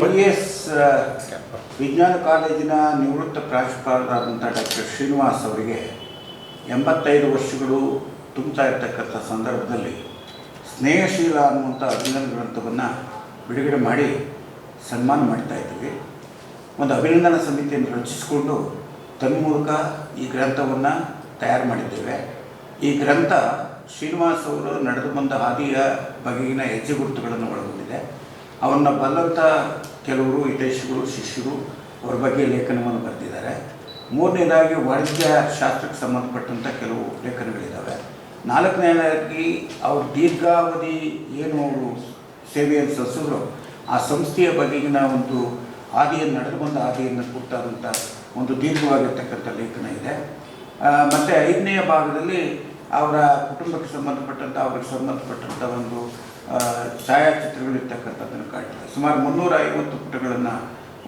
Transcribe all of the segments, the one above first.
B ವಿಜ್ಞಾನ ಕಾಲೇಜಿನ ನಿವೃತ್ತ ಪ್ರಾಂಶುಪಾಲರಾದಂಥ ಡಾಕ್ಟರ್ ಶ್ರೀನಿವಾಸ್ ಅವರಿಗೆ ಎಂಬತ್ತೈದು ವರ್ಷಗಳು ತುಂಬ್ತಾ ಇರ್ತಕ್ಕಂಥ ಸಂದರ್ಭದಲ್ಲಿ ಸ್ನೇಹಶೀಲ ಅನ್ನುವಂಥ ಅಭಿನಂದನ ಗ್ರಂಥವನ್ನು ಬಿಡುಗಡೆ ಮಾಡಿ ಸನ್ಮಾನ ಮಾಡ್ತಾ ಇದ್ದೀವಿ ಒಂದು ಅಭಿನಂದನಾ ಸಮಿತಿಯನ್ನು ರಚಿಸಿಕೊಂಡು ತನ್ಮೂಲಕ ಈ ಗ್ರಂಥವನ್ನು ತಯಾರು ಮಾಡಿದ್ದೇವೆ. ಈ ಗ್ರಂಥ ಶ್ರೀನಿವಾಸ್ ಅವರು ನಡೆದು ಬಂದ ಹಾದಿಯ ಬಗೆಗಿನ ಹೆಜ್ಜೆ ಗುರುತುಗಳನ್ನು ಒಳಗೊಂಡಿದೆ. ಅವನ್ನ ಬಲ್ಲಂಥ ಕೆಲವರು, ಹಿತೈಷಿಗಳು, ಶಿಷ್ಯರು ಅವರ ಬಗ್ಗೆ ಲೇಖನವನ್ನು ಬರೆದಿದ್ದಾರೆ. ಮೂರನೇದಾಗಿ ವಾಣಿಜ್ಯ ಶಾಸ್ತ್ರಕ್ಕೆ ಸಂಬಂಧಪಟ್ಟಂಥ ಕೆಲವು ಲೇಖನಗಳಿದ್ದಾವೆ ನಾಲ್ಕನೇದಾಗಿ ಅವರು ದೀರ್ಘಾವಧಿ ಏನು ಅವರು ಸೇವೆಯನ್ನು ಸಲ್ಲಿಸಿದ್ರು ಆ ಸಂಸ್ಥೆಯ ಬಗೆಗಿನ ಒಂದು ಹಾದಿಯನ್ನು ನಡೆದು ಬಂದ ಹಾದಿಯನ್ನು ಕೊಟ್ಟಾದಂಥ ಒಂದು ದೀರ್ಘವಾಗಿರ್ತಕ್ಕಂಥ ಲೇಖನ ಇದೆ. ಮತ್ತು ಐದನೆಯ ಭಾಗದಲ್ಲಿ ಅವರ ಕುಟುಂಬಕ್ಕೆ ಸಂಬಂಧಪಟ್ಟಂಥ ಅವ್ರಿಗೆ ಸಂಬಂಧಪಟ್ಟಂಥ ಒಂದು ಛಾಯಾಚಿತ್ರಗಳಿರ್ತಕ್ಕಂಥದ್ದನ್ನು ಕಾಣ್ತದೆ. ಸುಮಾರು ಮುನ್ನೂರ ಐವತ್ತು ಪುಟಗಳನ್ನು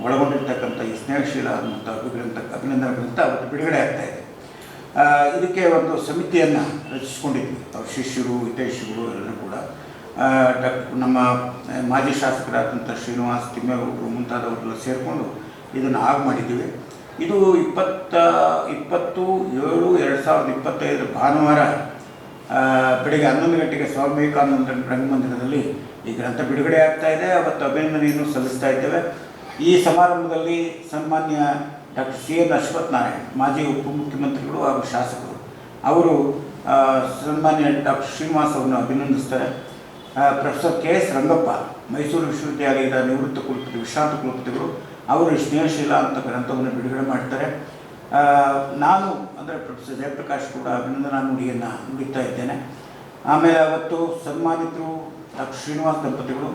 ಒಳಗೊಂಡಿರ್ತಕ್ಕಂಥ ಈ ಸ್ನೇಹಶೀಲ ಅನ್ನುವಂಥ ಅಭಿಗ್ರಂಥ ಅಭಿನಂದನ ಗ್ರಂಥ ಅವತ್ತು ಬಿಡುಗಡೆ ಆಗ್ತಾ ಇದೆ. ಇದಕ್ಕೆ ಒಂದು ಸಮಿತಿಯನ್ನು ರಚಿಸ್ಕೊಂಡಿದ್ವಿ. ಅವ್ರ ಶಿಷ್ಯರು, ಹಿತೈಷಿಗಳು ಎಲ್ಲರೂ ಕೂಡ. ಡಾಕ್, ನಮ್ಮ ಮಾಜಿ ಶಾಸಕರಾದಂಥ ಶ್ರೀನಿವಾಸ್ ತಿಮ್ಮೇಗೌಡರು ಮುಂತಾದವರೆಲ್ಲ ಸೇರಿಕೊಂಡು ಇದನ್ನು ಆಗ ಮಾಡಿದ್ದೀವಿ. ಇದು ಇಪ್ಪತ್ತ, ಇಪ್ಪತ್ತು ಏಳು ಎರಡು ಸಾವಿರದ ಇಪ್ಪತ್ತೈದು ಭಾನುವಾರ ಬೆಳಿಗ್ಗೆ ಹನ್ನೊಂದು ಗಂಟೆಗೆ ಸ್ವಾಮಿ ವಿವೇಕಾನಂದ ರಂಗಮಂದಿರದಲ್ಲಿ ಈ ಗ್ರಂಥ ಬಿಡುಗಡೆ ಆಗ್ತಾ ಇದೆ. ಅವತ್ತು ಅಭಿನಂದನೆಯನ್ನು ಸಲ್ಲಿಸ್ತಾ ಇದ್ದೇವೆ. ಈ ಸಮಾರಂಭದಲ್ಲಿ ಸನ್ಮಾನ್ಯ doctor C N Ashwath Narayan, ಮಾಜಿ ಉಪಮುಖ್ಯಮಂತ್ರಿಗಳು ಹಾಗೂ ಶಾಸಕರು, ಅವರು ಸನ್ಮಾನ್ಯ ಡಾಕ್ಟರ್ ಶ್ರೀನಿವಾಸ್ ಅವರನ್ನು ಅಭಿನಂದಿಸ್ತಾರೆ. Professor K S Rangappa, Mysuru ವಿಶ್ವವಿದ್ಯಾಲಯದ ನಿವೃತ್ತ ಕುಲಪತಿ, ವಿಶ್ರಾಂತ ಕುಲಪತಿಗಳು ಅವರು ಸ್ನೇಹಶೀಲ ಅಂತ ಗ್ರಂಥವನ್ನು ಬಿಡುಗಡೆ ಮಾಡ್ತಾರೆ. ನಾನು, ಅಂದರೆ ಪ್ರೊಫೆಸರ್ ಜಯಪ್ರಕಾಶ್ ಕೂಡ ಅಭಿನಂದನಾ ನುಡಿಯನ್ನು ನುಡಿತಾ ಇದ್ದೇನೆ. ಆಮೇಲೆ ಅವತ್ತು ಸನ್ಮಾನಿತರು ಡಾಕ್ಟರ್ ಶ್ರೀನಿವಾಸ್ ದಂಪತಿಗಳು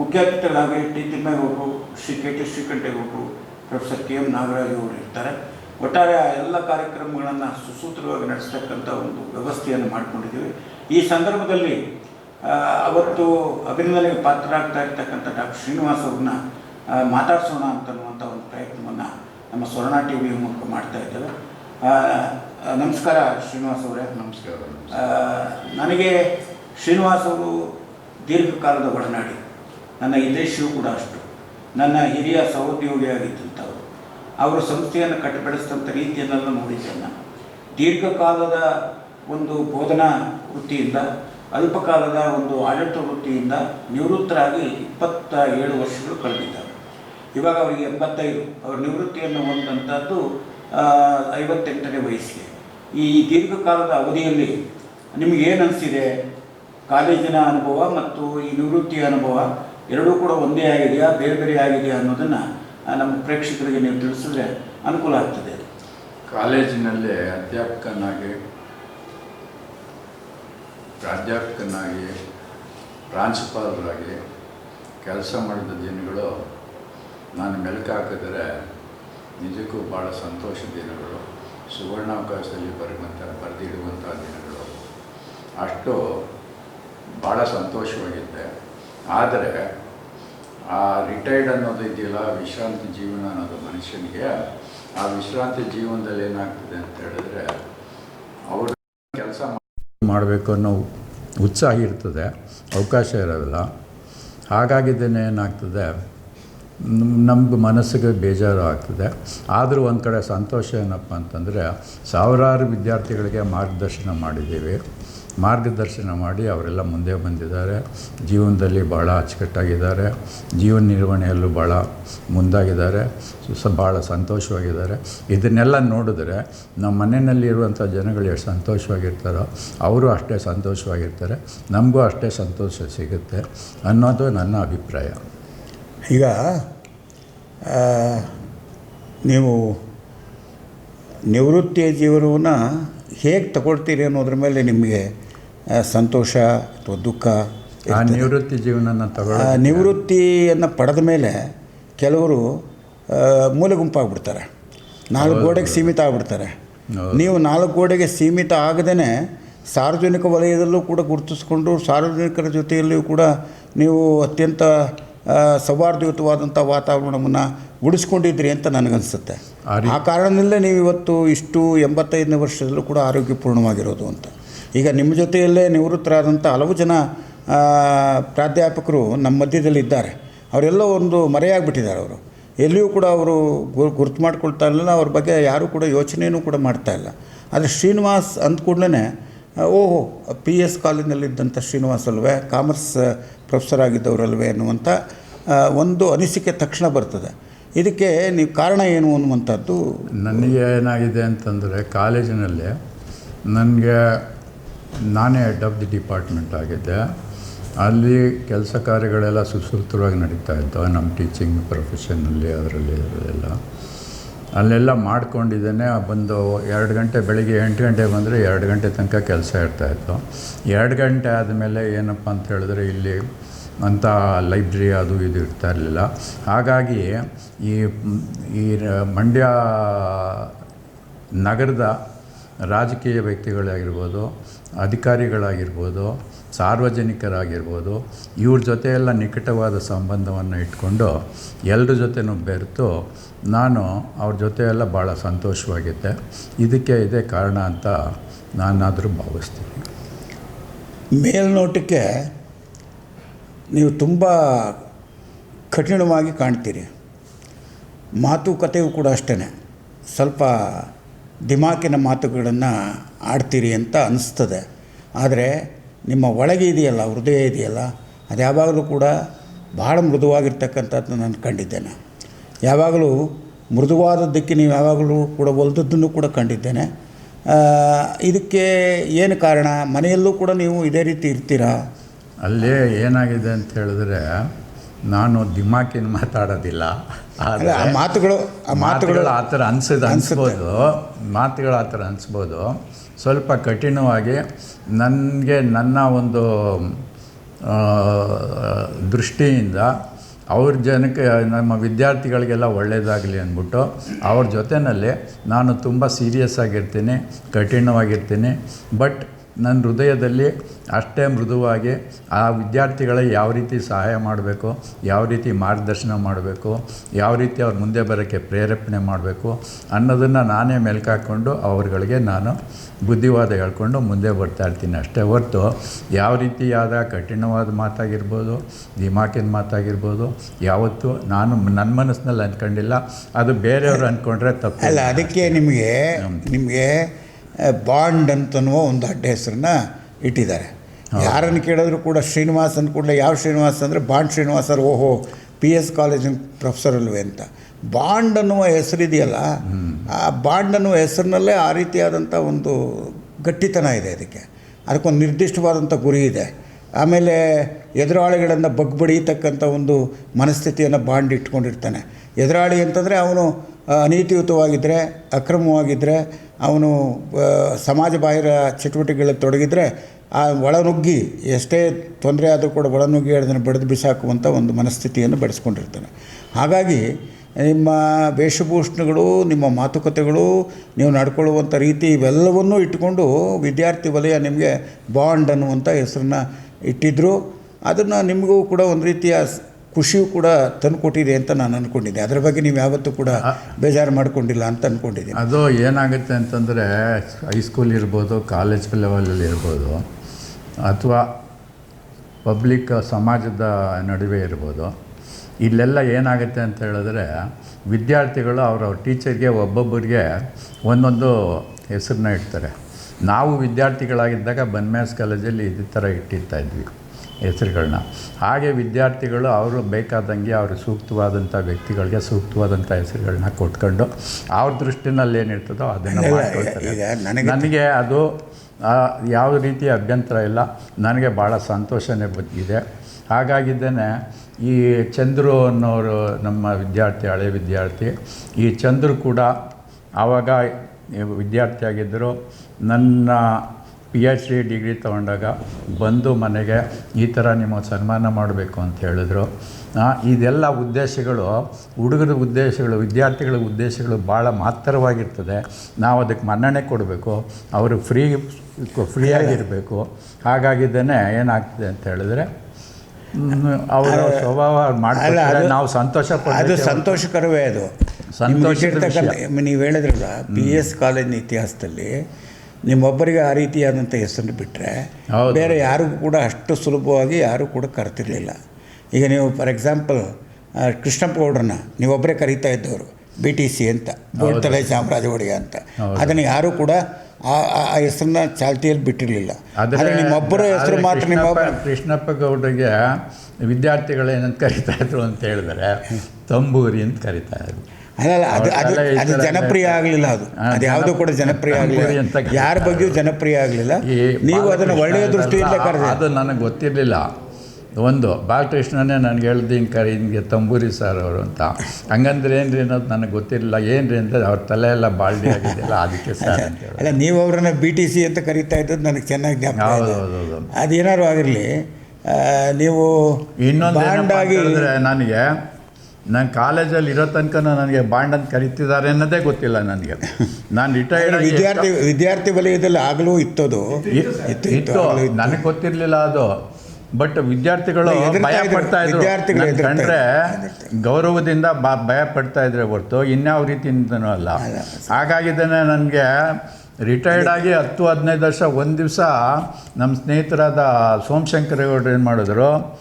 ಮುಖ್ಯ ಅತಿಥಿಗಳಾಗಿ ಟಿ. ತಿಮ್ಮೇಗೌಡರು ಶ್ರೀ ಕೆ. ಟಿ. ಶ್ರೀಕಂಠೇಗೌಡರು, ಪ್ರೊಫೆಸರ್ ಕೆ. ಎಂ. ನಾಗರಾಜ್ ಅವರು ಇರ್ತಾರೆ. ಒಟ್ಟಾರೆ ಆ ಎಲ್ಲ ಕಾರ್ಯಕ್ರಮಗಳನ್ನು ಸುಸೂತ್ರವಾಗಿ ನಡೆಸ್ತಕ್ಕಂಥ ಒಂದು ವ್ಯವಸ್ಥೆಯನ್ನು ಮಾಡಿಕೊಂಡಿದ್ದೀವಿ. ಈ ಸಂದರ್ಭದಲ್ಲಿ ಅವತ್ತು ಅಭಿನಂದನೆಗೆ ಪಾತ್ರರಾಗ್ತಾ ಇರ್ತಕ್ಕಂಥ ಡಾಕ್ಟರ್ ಶ್ರೀನಿವಾಸ್ ಅವ್ರನ್ನ ಮಾತಾಡ್ಸೋಣ ಅಂತನ್ನುವಂಥ ಒಂದು ಪ್ರಯತ್ನವನ್ನು ನಮ್ಮ ಸ್ವರ್ಣ ಟಿ ವಿ ಮೂಲಕ ಮಾಡ್ತಾ ಇದ್ದೇವೆ. ನಮಸ್ಕಾರ ಶ್ರೀನಿವಾಸ್ ಅವರೇ. ನಮಸ್ಕಾರ ನನಗೆ ಶ್ರೀನಿವಾಸ್ ಅವರು ದೀರ್ಘಕಾಲದ ಒಡನಾಡಿ. ನನ್ನ ಹಿತೈಷಿಯೂ ಕೂಡ ಅಷ್ಟು. ನನ್ನ ಹಿರಿಯ ಸಹೋದ್ಯೋಗಿಯಾಗಿದ್ದಂಥವರು ಅವರು ಸಂಸ್ಥೆಯನ್ನು ಕಟ್ಟಿಬೆಳೆಸಿದಂಥ ರೀತಿಯನ್ನೆಲ್ಲ ನೋಡಿದ್ದೇನೆ ನಾನು. ದೀರ್ಘಕಾಲದ ಒಂದು ಬೋಧನಾ ವೃತ್ತಿಯಿಂದ ಅಲ್ಪಕಾಲದ ಒಂದು ಆಡಳಿತ ವೃತ್ತಿಯಿಂದ ನಿವೃತ್ತರಾಗಿ ಇಪ್ಪತ್ತ ಏಳು ವರ್ಷಗಳು ಕಳೆದಿದ್ದಾರೆ. ಇವಾಗ ಅವರಿಗೆ ಎಂಬತ್ತೈದು. ಅವ್ರ ನಿವೃತ್ತಿಯನ್ನು ಹೊಂದಂಥದ್ದು ಐವತ್ತೆಂಟನೇ ವಯಸ್ಸಿಗೆ. ಈ ದೀರ್ಘಕಾಲದ ಅವಧಿಯಲ್ಲಿ ನಿಮಗೆ ಏನು ಅನಿಸಿದೆ? ಕಾಲೇಜಿನ ಅನುಭವ ಮತ್ತು ಈ ನಿವೃತ್ತಿಯ ಅನುಭವ ಎರಡೂ ಕೂಡ ಒಂದೇ ಆಗಿದೆಯಾ, ಬೇರೆ ಬೇರೆ ಆಗಿದೆಯಾ ಅನ್ನೋದನ್ನು ನಮ್ಮ ಪ್ರೇಕ್ಷಕರಿಗೆ ನೀವು ತಿಳಿಸಿದ್ರೆ ಅನುಕೂಲ ಆಗ್ತದೆ. ಕಾಲೇಜಿನಲ್ಲಿ ಅಧ್ಯಾಪಕನಾಗಿ, ಪ್ರಾಧ್ಯಾಪಕನಾಗಿ, ಪ್ರಾಂಶುಪಾಲರಾಗಿ ಕೆಲಸ ಮಾಡಿದ ದಿನಗಳು ನಾನು ಮೆಲುಕು ಹಾಕಿದರೆ ನಿಜಕ್ಕೂ ಭಾಳ ಸಂತೋಷ ದಿನಗಳು, ಸುವರ್ಣಾವಕಾಶದಲ್ಲಿ ಬರುವಂಥ, ಬರೆದಿಡುವಂಥ ದಿನಗಳು. ಅಷ್ಟು ಭಾಳ ಸಂತೋಷವಾಗಿದ್ದೆ. ಆದರೆ ಆ ರಿಟೈರ್ಡ್ ಅನ್ನೋದು ಇದೆಯಲ್ಲ, ವಿಶ್ರಾಂತಿ ಜೀವನ ಅನ್ನೋದು ಮನುಷ್ಯನಿಗೆ, ಆ ವಿಶ್ರಾಂತಿ ಜೀವನದಲ್ಲಿ ಏನಾಗ್ತದೆ ಅಂತ ಹೇಳಿದ್ರೆ, ಅವರು ಕೆಲಸ ಮಾಡಬೇಕು ಅನ್ನೋ ಉತ್ಸಾಹ ಇರ್ತದೆ, ಅವಕಾಶ ಇರೋದಿಲ್ಲ. ಹಾಗಾಗಿದ್ದೇನೆ ಏನಾಗ್ತದೆ ನಮ್ಗೆ ಮನಸ್ಸಿಗೆ ಬೇಜಾರು ಆಗ್ತದೆ ಆದರೂ ಒಂದು ಕಡೆ ಸಂತೋಷ ಏನಪ್ಪ ಅಂತಂದರೆ, ಸಾವಿರಾರು ವಿದ್ಯಾರ್ಥಿಗಳಿಗೆ ಮಾರ್ಗದರ್ಶನ ಮಾಡಿದ್ದೀವಿ. ಮಾರ್ಗದರ್ಶನ ಮಾಡಿ ಅವರೆಲ್ಲ ಮುಂದೆ ಬಂದಿದ್ದಾರೆ. ಜೀವನದಲ್ಲಿ ಭಾಳ ಅಚ್ಚುಕಟ್ಟಾಗಿದ್ದಾರೆ. ಜೀವನ ನಿರ್ವಹಣೆಯಲ್ಲೂ ಭಾಳ ಮುಂದಾಗಿದ್ದಾರೆ. ಸ ಭಾಳ ಸಂತೋಷವಾಗಿದ್ದಾರೆ. ಇದನ್ನೆಲ್ಲ ನೋಡಿದ್ರೆ ನಮ್ಮ ಮನೆಯಲ್ಲಿರುವಂಥ ಜನಗಳು ಎಷ್ಟು ಸಂತೋಷವಾಗಿರ್ತಾರೋ ಅವರು ಅಷ್ಟೇ ಸಂತೋಷವಾಗಿರ್ತಾರೆ. ನಮಗೂ ಅಷ್ಟೇ ಸಂತೋಷ ಸಿಗುತ್ತೆ ಅನ್ನೋದು ನನ್ನ ಅಭಿಪ್ರಾಯ. ಈಗ ನೀವು ನಿವೃತ್ತಿಯ ಜೀವನವನ್ನು ಹೇಗೆ ತಗೊಳ್ತೀರಿ ಅನ್ನೋದ್ರ ಮೇಲೆ ನಿಮಗೆ ಸಂತೋಷ ಅಥವಾ ದುಃಖ ನಿವೃತ್ತಿ ಜೀವನ ತಗೊಳ್ಳೋ ನಿವೃತ್ತಿಯನ್ನು ಪಡೆದ ಮೇಲೆ ಕೆಲವರು ಮೂಲೆ ಗುಂಪಾಗ್ಬಿಡ್ತಾರೆ. ನಾಲ್ಕು ಗೋಡೆಗೆ ಸೀಮಿತ ಆಗ್ಬಿಡ್ತಾರೆ. ನೀವು ನಾಲ್ಕು ಗೋಡೆಗೆ ಸೀಮಿತ ಆಗದೇ ಸಾರ್ವಜನಿಕ ವಲಯದಲ್ಲೂ ಕೂಡ ಗುರುತಿಸ್ಕೊಂಡು ಸಾರ್ವಜನಿಕರ ಜೊತೆಯಲ್ಲಿಯೂ ಕೂಡ ನೀವು ಅತ್ಯಂತ ಸೌಹಾರ್ದಯುತವಾದಂಥ ವಾತಾವರಣವನ್ನು ಉಳಿಸ್ಕೊಂಡಿದ್ರಿ ಅಂತ ನನಗನ್ಸುತ್ತೆ. ಆ ಕಾರಣದಲ್ಲೇ ನೀವು ಇವತ್ತು ಇಷ್ಟು ಎಂಬತ್ತೈದನೇ ವರ್ಷದಲ್ಲೂ ಕೂಡ ಆರೋಗ್ಯಪೂರ್ಣವಾಗಿರೋದು ಅಂತ. ಈಗ ನಿಮ್ಮ ಜೊತೆಯಲ್ಲೇ ನಿವೃತ್ತರಾದಂಥ ಹಲವು ಜನ ಪ್ರಾಧ್ಯಾಪಕರು ನಮ್ಮ ಮಧ್ಯದಲ್ಲಿ ಇದ್ದಾರೆ ಅವರೆಲ್ಲ ಒಂದು ಮರೆಯಾಗಿಬಿಟ್ಟಿದ್ದಾರೆ ಅವರು. ಎಲ್ಲಿಯೂ ಕೂಡ ಅವರು ಗು- ಗುರ್ತು ಮಾಡ್ಕೊಳ್ತಾ ಇಲ್ಲ ಅವ್ರ ಬಗ್ಗೆ ಯಾರೂ ಕೂಡ ಯೋಚನೆಯೂ ಕೂಡ ಮಾಡ್ತಾ ಇಲ್ಲ. ಆದರೆ ಶ್ರೀನಿವಾಸ್ ಅಂದ ಕೂಡಲೇ ಓಹೋ ಪಿ ಎಸ್ ಕಾಲೇಜಿನಲ್ಲಿದ್ದಂಥ ಶ್ರೀನಿವಾಸ್ ಅಲ್ವೇ? ಕಾಮರ್ಸ್ ಪ್ರೊಫೆಸರ್ ಆಗಿದ್ದವರಲ್ವೇ ಅನ್ನುವಂಥ ಒಂದು ಅನಿಸಿಕೆ ತಕ್ಷಣ ಬರ್ತದೆ. ಇದಕ್ಕೆ ನೀವು ಕಾರಣ ಏನು ಅನ್ನುವಂಥದ್ದು? ನನಗೆ ಏನಾಗಿದೆ ಅಂತಂದರೆ, ಕಾಲೇಜಿನಲ್ಲಿ ನನಗೆ ನಾನೇ ಹೆಡ್ ಆಫ್ ದಿ ಡಿಪಾರ್ಟ್ಮೆಂಟ್ ಆಗಿದ್ದೆ. ಅಲ್ಲಿ ಕೆಲಸ ಕಾರ್ಯಗಳೆಲ್ಲ ಸುಸೂತ್ರವಾಗಿ ನಡೀತಾ ಇತ್ತು ನಮ್ಮ ಟೀಚಿಂಗ್ ಪ್ರೊಫೆಷನಲ್ಲಿ ಅದರಲ್ಲಿ ಇದರಲ್ಲೆಲ್ಲ ಅಲ್ಲೆಲ್ಲ ಮಾಡ್ಕೊಂಡಿದ್ದೇನೆ. ಬಂದು ಎರಡು ಗಂಟೆ, ಬೆಳಿಗ್ಗೆ ಎಂಟು ಗಂಟೆ ಬಂದರೆ ಎರಡು ಗಂಟೆ ತನಕ ಕೆಲಸ ಇರ್ತಾಯಿತ್ತು ಎರಡು ಗಂಟೆ ಆದಮೇಲೆ ಏನಪ್ಪ ಅಂತ ಹೇಳಿದ್ರೆ ಇಲ್ಲಿ ಅಂಥ ಲೈಬ್ರರಿ ಅದು ಇದು ಇರ್ತಾ ಇರಲಿಲ್ಲ. ಹಾಗಾಗಿ ಈ ಈ ಮಂಡ್ಯ ನಗರದ ರಾಜಕೀಯ ವ್ಯಕ್ತಿಗಳಾಗಿರ್ಬೋದು ಅಧಿಕಾರಿಗಳಾಗಿರ್ಬೋದು, ಸಾರ್ವಜನಿಕರಾಗಿರ್ಬೋದು, ಇವ್ರ ಜೊತೆಯೆಲ್ಲ ನಿಕಟವಾದ ಸಂಬಂಧವನ್ನು ಇಟ್ಕೊಂಡು ಎಲ್ಲರ ಜೊತೆನೂ ಬೆರೆತು ನಾನು ಅವ್ರ ಜೊತೆ ಎಲ್ಲ ಭಾಳ ಸಂತೋಷವಾಗಿದ್ದೆ. ಇದಕ್ಕೆ ಇದೇ ಕಾರಣ ಅಂತ ನಾನಾದರೂ ಭಾವಿಸ್ತೀನಿ. ಮೇಲ್ನೋಟಕ್ಕೆ ನೀವು ತುಂಬ ಕಠಿಣವಾಗಿ ಕಾಣ್ತೀರಿ. ಮಾತುಕತೆಯೂ ಕೂಡ ಅಷ್ಟೇ ಸ್ವಲ್ಪ ದಿಮಾಕಿನ ಮಾತುಗಳನ್ನು ಆಡ್ತೀರಿ ಅಂತ ಅನಿಸ್ತದೆ. ಆದರೆ ನಿಮ್ಮ ಒಳಗೆ ಇದೆಯಲ್ಲ, ಹೃದಯ ಇದೆಯಲ್ಲ, ಅದು ಯಾವಾಗಲೂ ಕೂಡ ಭಾಳ ಮೃದುವಾಗಿರ್ತಕ್ಕಂಥದ್ದು ನಾನು ಕಂಡಿದ್ದೇನೆ. ಯಾವಾಗಲೂ ಮೃದುವಾದದ್ದಕ್ಕೆ ನೀವು ಯಾವಾಗಲೂ ಕೂಡ ಒಲ್ದದ್ದನ್ನು ಕೂಡ ಕಂಡಿದ್ದೇನೆ. ಇದಕ್ಕೆ ಏನು ಕಾರಣ? ಮನೆಯಲ್ಲೂ ಕೂಡ ನೀವು ಇದೇ ರೀತಿ ಇರ್ತೀರಾ? ಅಲ್ಲೇ ಏನಾಗಿದೆ ಅಂತ ಹೇಳಿದ್ರೆ ನಾನು ದಿಮಾಕಿನ ಮಾತಾಡೋದಿಲ್ಲ ಆ ಮಾತುಗಳು ಆ ಮಾತುಗಳು ಆ ಥರ ಅನ್ಸಿದ ಅನಿಸ್ಬೋದು. ಮಾತುಗಳು ಆ ಥರ ಅನಿಸ್ಬೋದು. ಸ್ವಲ್ಪ ಕಠಿಣವಾಗಿ ನನಗೆ ನನ್ನ ಒಂದು ದೃಷ್ಟಿಯಿಂದ ಅವ್ರ ಜನಕ್ಕೆ ನಮ್ಮ ವಿದ್ಯಾರ್ಥಿಗಳಿಗೆಲ್ಲ ಒಳ್ಳೆಯದಾಗಲಿ ಅಂದ್ಬಿಟ್ಟು ಅವ್ರ ಜೊತೆಯಲ್ಲಿ ನಾನು ತುಂಬ ಸೀರಿಯಸ್ ಆಗಿರ್ತೀನಿ ಕಠಿಣವಾಗಿರ್ತೀನಿ. ಬಟ್ ನನ್ನ ಹೃದಯದಲ್ಲಿ ಅಷ್ಟೇ ಮೃದುವಾಗಿ ಆ ವಿದ್ಯಾರ್ಥಿಗಳಿಗೆ ಯಾವ ರೀತಿ ಸಹಾಯ ಮಾಡಬೇಕು ಯಾವ ರೀತಿ ಮಾರ್ಗದರ್ಶನ ಮಾಡಬೇಕು ಯಾವ ರೀತಿ ಅವ್ರ ಮುಂದೆ ಬರೋಕ್ಕೆ ಪ್ರೇರೇಪಣೆ ಮಾಡಬೇಕು ಅನ್ನೋದನ್ನು ನಾನೇ ಮೆಲ್ಕಾಕೊಂಡು ಅವ್ರುಗಳಿಗೆ ನಾನು ಬುದ್ಧಿವಾದ ಹೇಳ್ಕೊಂಡು ಮುಂದೆ ಬರ್ತಾ ಇರ್ತೀನಿ. ಅಷ್ಟೇ ಹೊರತು ಯಾವ ರೀತಿಯಾದ ಕಠಿಣವಾದ ಮಾತಾಗಿರ್ಬೋದು ದಿಮಾಕಿನ ಮಾತಾಗಿರ್ಬೋದು ಯಾವತ್ತೂ ನಾನು ನನ್ನ ಮನಸ್ಸಿನಲ್ಲಿ ಅಂದ್ಕೊಂಡಿಲ್ಲ ಅದು ಬೇರೆಯವರು ಅಂದ್ಕೊಂಡ್ರೆ ತಪ್ಪಲ್ಲ ಅದಕ್ಕೆ ನಿಮಗೆ ನಿಮಗೆ ಬಾಂಡ್ ಅಂತನ್ನುವ ಒಂದು ಅಡ್ಡ ಹೆಸರನ್ನ ಇಟ್ಟಿದ್ದಾರೆ. ಯಾರನ್ನು ಕೇಳಿದ್ರು ಕೂಡ ಶ್ರೀನಿವಾಸ್ ಅಂದ ಕೂಡಲೇ ಯಾವ ಶ್ರೀನಿವಾಸ್ ಅಂದರೆ ಬಾಂಡ್ ಶ್ರೀನಿವಾಸ್ ಅವ್ರು ಓಹೋ ಪಿ ಎಸ್ ಕಾಲೇಜಿನ ಪ್ರೊಫೆಸರ್ ಅಲ್ವೇ ಅಂತ. ಬಾಂಡ್ ಅನ್ನುವ ಹೆಸರಿದೆಯಲ್ಲ ಆ ಬಾಂಡ್ ಅನ್ನುವ ಹೆಸರಿನಲ್ಲೇ ಆ ರೀತಿಯಾದಂಥ ಒಂದು ಗಟ್ಟಿತನ ಇದೆ ಅದಕ್ಕೆ. ಅದಕ್ಕೊಂದು ನಿರ್ದಿಷ್ಟವಾದಂಥ ಗುರಿ ಇದೆ. ಆಮೇಲೆ ಎದುರಾಳಿಗಳನ್ನು ಬಗ್ಬಡಿಯತಕ್ಕಂಥ ಒಂದು ಮನಸ್ಥಿತಿಯನ್ನು ಬಾಂಡ್ ಇಟ್ಕೊಂಡಿರ್ತಾನೆ. ಎದುರಾಳಿ ಅಂತಂದರೆ ಅವನು ಅನೀತಿಯುತವಾಗಿದ್ದರೆ ಅಕ್ರಮವಾಗಿದ್ದರೆ ಅವನು ಸಮಾಜ ಬಾಹಿರ ಚಟುವಟಿಕೆಗಳಲ್ಲಿ ತೊಡಗಿದರೆ ಆ ಒಳನುಗ್ಗಿ ಎಷ್ಟೇ ತೊಂದರೆ ಆದರೂ ಕೂಡ ಒಳನುಗ್ಗಿ ಅದನ್ನು ಬಡಿದು ಬಿಸಾಕುವಂಥ ಒಂದು ಮನಸ್ಥಿತಿಯನ್ನು ಬೆಳೆಸ್ಕೊಂಡಿರ್ತಾನೆ. ಹಾಗಾಗಿ ನಿಮ್ಮ ವೇಷಭೂಷಣಗಳು, ನಿಮ್ಮ ಮಾತುಕತೆಗಳು, ನೀವು ನಡ್ಕೊಳ್ಳುವಂಥ ರೀತಿ ಇವೆಲ್ಲವನ್ನೂ ಇಟ್ಟುಕೊಂಡು ವಿದ್ಯಾರ್ಥಿ ವಲಯ ನಿಮಗೆ ಬಾಂಡ್ ಅನ್ನುವಂಥ ಹೆಸರನ್ನ ಇಟ್ಟಿದ್ದರು ಅದನ್ನು ನಿಮಗೂ ಕೂಡ ಒಂದು ರೀತಿಯ ಖುಷಿಯೂ ಕೂಡ ತಂದುಕೊಟ್ಟಿದೆ ಅಂತ ನಾನು ಅಂದ್ಕೊಂಡಿದ್ದೆ ಅದರ ಬಗ್ಗೆ ನೀವು ಯಾವತ್ತೂ ಕೂಡ ಬೇಜಾರು ಮಾಡ್ಕೊಂಡಿಲ್ಲ ಅಂತ ಅಂದ್ಕೊಂಡಿದ್ದೀನಿ ಅದು ಏನಾಗುತ್ತೆ ಅಂತಂದರೆ ಹೈಸ್ಕೂಲ್ ಇರ್ಬೋದು ಕಾಲೇಜ್ ಲೆವೆಲಲ್ಲಿ ಇರ್ಬೋದು ಅಥವಾ ಪಬ್ಲಿಕ್ ಸಮಾಜದ ನಡುವೆ ಇರ್ಬೋದು ಇಲ್ಲೆಲ್ಲ ಏನಾಗುತ್ತೆ ಅಂತ ಹೇಳಿದ್ರೆ ವಿದ್ಯಾರ್ಥಿಗಳು ಅವ್ರವ್ರ ಟೀಚರ್ಗೆ ಒಬ್ಬೊಬ್ಬರಿಗೆ ಒಂದೊಂದು ಹೆಸರನ್ನ ಇಡ್ತಾರೆ. ನಾವು ವಿದ್ಯಾರ್ಥಿಗಳಾಗಿದ್ದಾಗ ಬನ್ಮ್ಯಾಸ್ ಕಾಲೇಜಲ್ಲಿ ಇದೇ ಥರ ಇಟ್ಟಿರ್ತಾ ಇದ್ವಿ. ಹೆಸರುಗಳನ್ನ. ಹಾಗೆ ವಿದ್ಯಾರ್ಥಿಗಳು ಅವರು ಬೇಕಾದಂಗೆ ಅವರು ಸೂಕ್ತವಾದಂಥ ವ್ಯಕ್ತಿಗಳಿಗೆ ಸೂಕ್ತವಾದಂಥ ಹೆಸರುಗಳನ್ನ ಕೊಟ್ಕೊಂಡು ಅವ್ರ ದೃಷ್ಟಿನಲ್ಲಿ ಏನಿರ್ತದೋ ಅದನ್ನು ಮಾಡ್ಕೊಳ್ತಾರೆ. ನನಗೆ ಅದು ಯಾವ ರೀತಿ ಅಭ್ಯಂತರ ಇಲ್ಲ. ನನಗೆ ಭಾಳ ಸಂತೋಷನೇ ಬಂದಿದೆ ಹಾಗಾಗಿದ್ದೇನೆ ಈ ಚಂದ್ರು ಅನ್ನೋರು ನಮ್ಮ ವಿದ್ಯಾರ್ಥಿ ಹಳೆ ವಿದ್ಯಾರ್ಥಿ ಈ ಚಂದ್ರು ಕೂಡ ಆವಾಗ ವಿದ್ಯಾರ್ಥಿಯಾಗಿದ್ದರು ನನ್ನ ಪಿ ಎಚ್ ಡಿ ಡಿಗ್ರಿ ತೊಗೊಂಡಾಗ ಬಂದು ಮನೆಗೆ ಈ ಥರ ನಿಮ್ಮ ಸನ್ಮಾನ ಮಾಡಬೇಕು ಅಂತ ಹೇಳಿದ್ರು. ಇದೆಲ್ಲ ಉದ್ದೇಶಗಳು ಹುಡುಗರ ಉದ್ದೇಶಗಳು ವಿದ್ಯಾರ್ಥಿಗಳ ಉದ್ದೇಶಗಳು ಭಾಳ ಮಹತ್ತರವಾಗಿರ್ತದೆ ನಾವು ಅದಕ್ಕೆ ಮನ್ನಣೆ ಕೊಡಬೇಕು. ಅವರು ಫ್ರೀ ಫ್ರೀಯಾಗಿರಬೇಕು. ಹಾಗಾಗಿದ್ದೇನೆ ಏನಾಗ್ತದೆ ಅಂತ ಹೇಳಿದ್ರೆ ಅವರ ಸ್ವಭಾವ ಮಾಡ್ತಾರೆ ನಾವು ಸಂತೋಷ ಅದು ಸಂತೋಷಕರವೇ ಅದು. ಸಂತೋಷ ನೀವು ಹೇಳಿದ್ರಲ್ಲ ಬಿ ಎಸ್ ಕಾಲೇಜಿನ ಇತಿಹಾಸದಲ್ಲಿ ನಿಮ್ಮೊಬ್ಬರಿಗೆ ಆ ರೀತಿಯಾದಂಥ ಹೆಸರು ಬಿಟ್ಟರೆ ಬೇರೆ ಯಾರಿಗೂ ಕೂಡ ಅಷ್ಟು ಸುಲಭವಾಗಿ ಯಾರೂ ಕೂಡ ಕರೆತಿರಲಿಲ್ಲ ಈಗ ನೀವು ಫಾರ್ ಎಕ್ಸಾಂಪಲ್ ಕೃಷ್ಣಪ್ಪ ಗೌಡ್ರನ್ನ ನೀವೊಬ್ಬರೇ ಕರೀತಾ ಇದ್ದವರು ಬಿ ಟಿ ಸಿ ಅಂತ ಬೋಳ್ತಲೆ ಚಾಮರಾಜ ಒಡೆಯ ಅಂತ. ಅದನ್ನು ಯಾರೂ ಕೂಡ ಆ ಆ- ಹೆಸರನ್ನ ಚಾಲ್ತಿಯಲ್ಲಿ ಬಿಟ್ಟಿರಲಿಲ್ಲ. ಆದರೆ ನಿಮ್ಮೊಬ್ಬರ ಹೆಸರು ಮಾತ್ರ ನಿಮ್ಮ ಕೃಷ್ಣಪ್ಪ ಕೃಷ್ಣಪ್ಪ ಗೌಡರಿಗೆ ವಿದ್ಯಾರ್ಥಿಗಳು ಏನಂತ ಕರಿತಾ ಇದ್ರು ಅಂತ ಹೇಳಿದ್ರೆ ತಂಬೂರಿ ಅಂತ ಕರಿತಾ ಇದ್ರು. ಅಲ್ಲ ಅದು ಅದು ಅದು ಜನಪ್ರಿಯ ಆಗಲಿಲ್ಲ ಅದು. ಅದು ಯಾವುದೂ ಕೂಡ ಜನಪ್ರಿಯ ಆಗಲಿಲ್ಲ. ಯಾರ ಬಗ್ಗೆಯೂ ಜನಪ್ರಿಯ ಆಗಲಿಲ್ಲ. ನೀವು ಅದನ್ನು ಒಳ್ಳೆಯ ದೃಷ್ಟಿಯಿಂದ ಕರೆದ ಅದು ನನಗೆ ಗೊತ್ತಿರಲಿಲ್ಲ. ಒಂದು ಬಾಲಕೃಷ್ಣನೇ ನನಗೆ ಹೇಳ್ದು ಹಿಂಗೆ ಕರಿ ಹಿಂಗೆ ತಂಬೂರಿ ಸರ್ ಅವರು ಅಂತ. ಹಂಗಂದ್ರೆ ಏನ್ರಿ ಅನ್ನೋದು ನನಗೆ ಗೊತ್ತಿರಲಿಲ್ಲ. ಏನ್ರಿ ಅಂತ ಅವ್ರ ತಲೆ ಎಲ್ಲ ಬಾಲ್ಡಿ ಆಗಿದೆಯಲ್ಲ ಅದಕ್ಕೆ ಸರ್ ಅಲ್ಲ ನೀವು ಅವರನ್ನು ಬಿ ಟಿ ಸಿ ಅಂತ ಕರೀತಾ ಇದ್ದದ್ದು ನನಗೆ ಚೆನ್ನಾಗಿ ಜ್ಞಾಪಕ ಹೌದು. ಹೌದು ಅದೇನಾದ್ರು ಆಗಿರಲಿ ನೀವು ಇನ್ನೊಂದು ನನಗೆ ನಾನು ಕಾಲೇಜಲ್ಲಿ ಇರೋ ತನಕ ನನಗೆ ಬಾಂಡ್ ಅಂತ ಕರಿತಿದ್ದಾರೆ ಅನ್ನೋದೇ ಗೊತ್ತಿಲ್ಲ ನನಗೆ. ನಾನು ರಿಟೈರ್ಡ್ ವಿದ್ಯಾರ್ಥಿ ವಿದ್ಯಾರ್ಥಿ ವಲಯದಲ್ಲಿ ಆಗಲೂ ಇತ್ತದು? ಇತ್ತು, ನನಗೆ ಗೊತ್ತಿರಲಿಲ್ಲ ಅದು. ಬಟ್ ವಿದ್ಯಾರ್ಥಿಗಳು ಭಯ. ಪಡ್ತಾ ಇದ್ರು. ವಿದ್ಯಾರ್ಥಿಗಳು ಕಂಡ್ರೆ ಗೌರವದಿಂದ ಬಾ ಭಯ ಪಡ್ತಾ ಇದ್ರೆ ಹೊರತು ಇನ್ಯಾವ ರೀತಿಯಿಂದನೂ ಅಲ್ಲ. ಹಾಗಾಗಿದ್ದೇನೆ ನನಗೆ ರಿಟೈರ್ಡ್ ಆಗಿ ಹತ್ತು ಹದಿನೈದು ವರ್ಷ ಒಂದು ದಿವಸ ನಮ್ಮ ಸ್ನೇಹಿತರಾದ ಸೋಮಶಂಕರೇಗೌಡರು ಏನು ಮಾಡಿದ್ರು?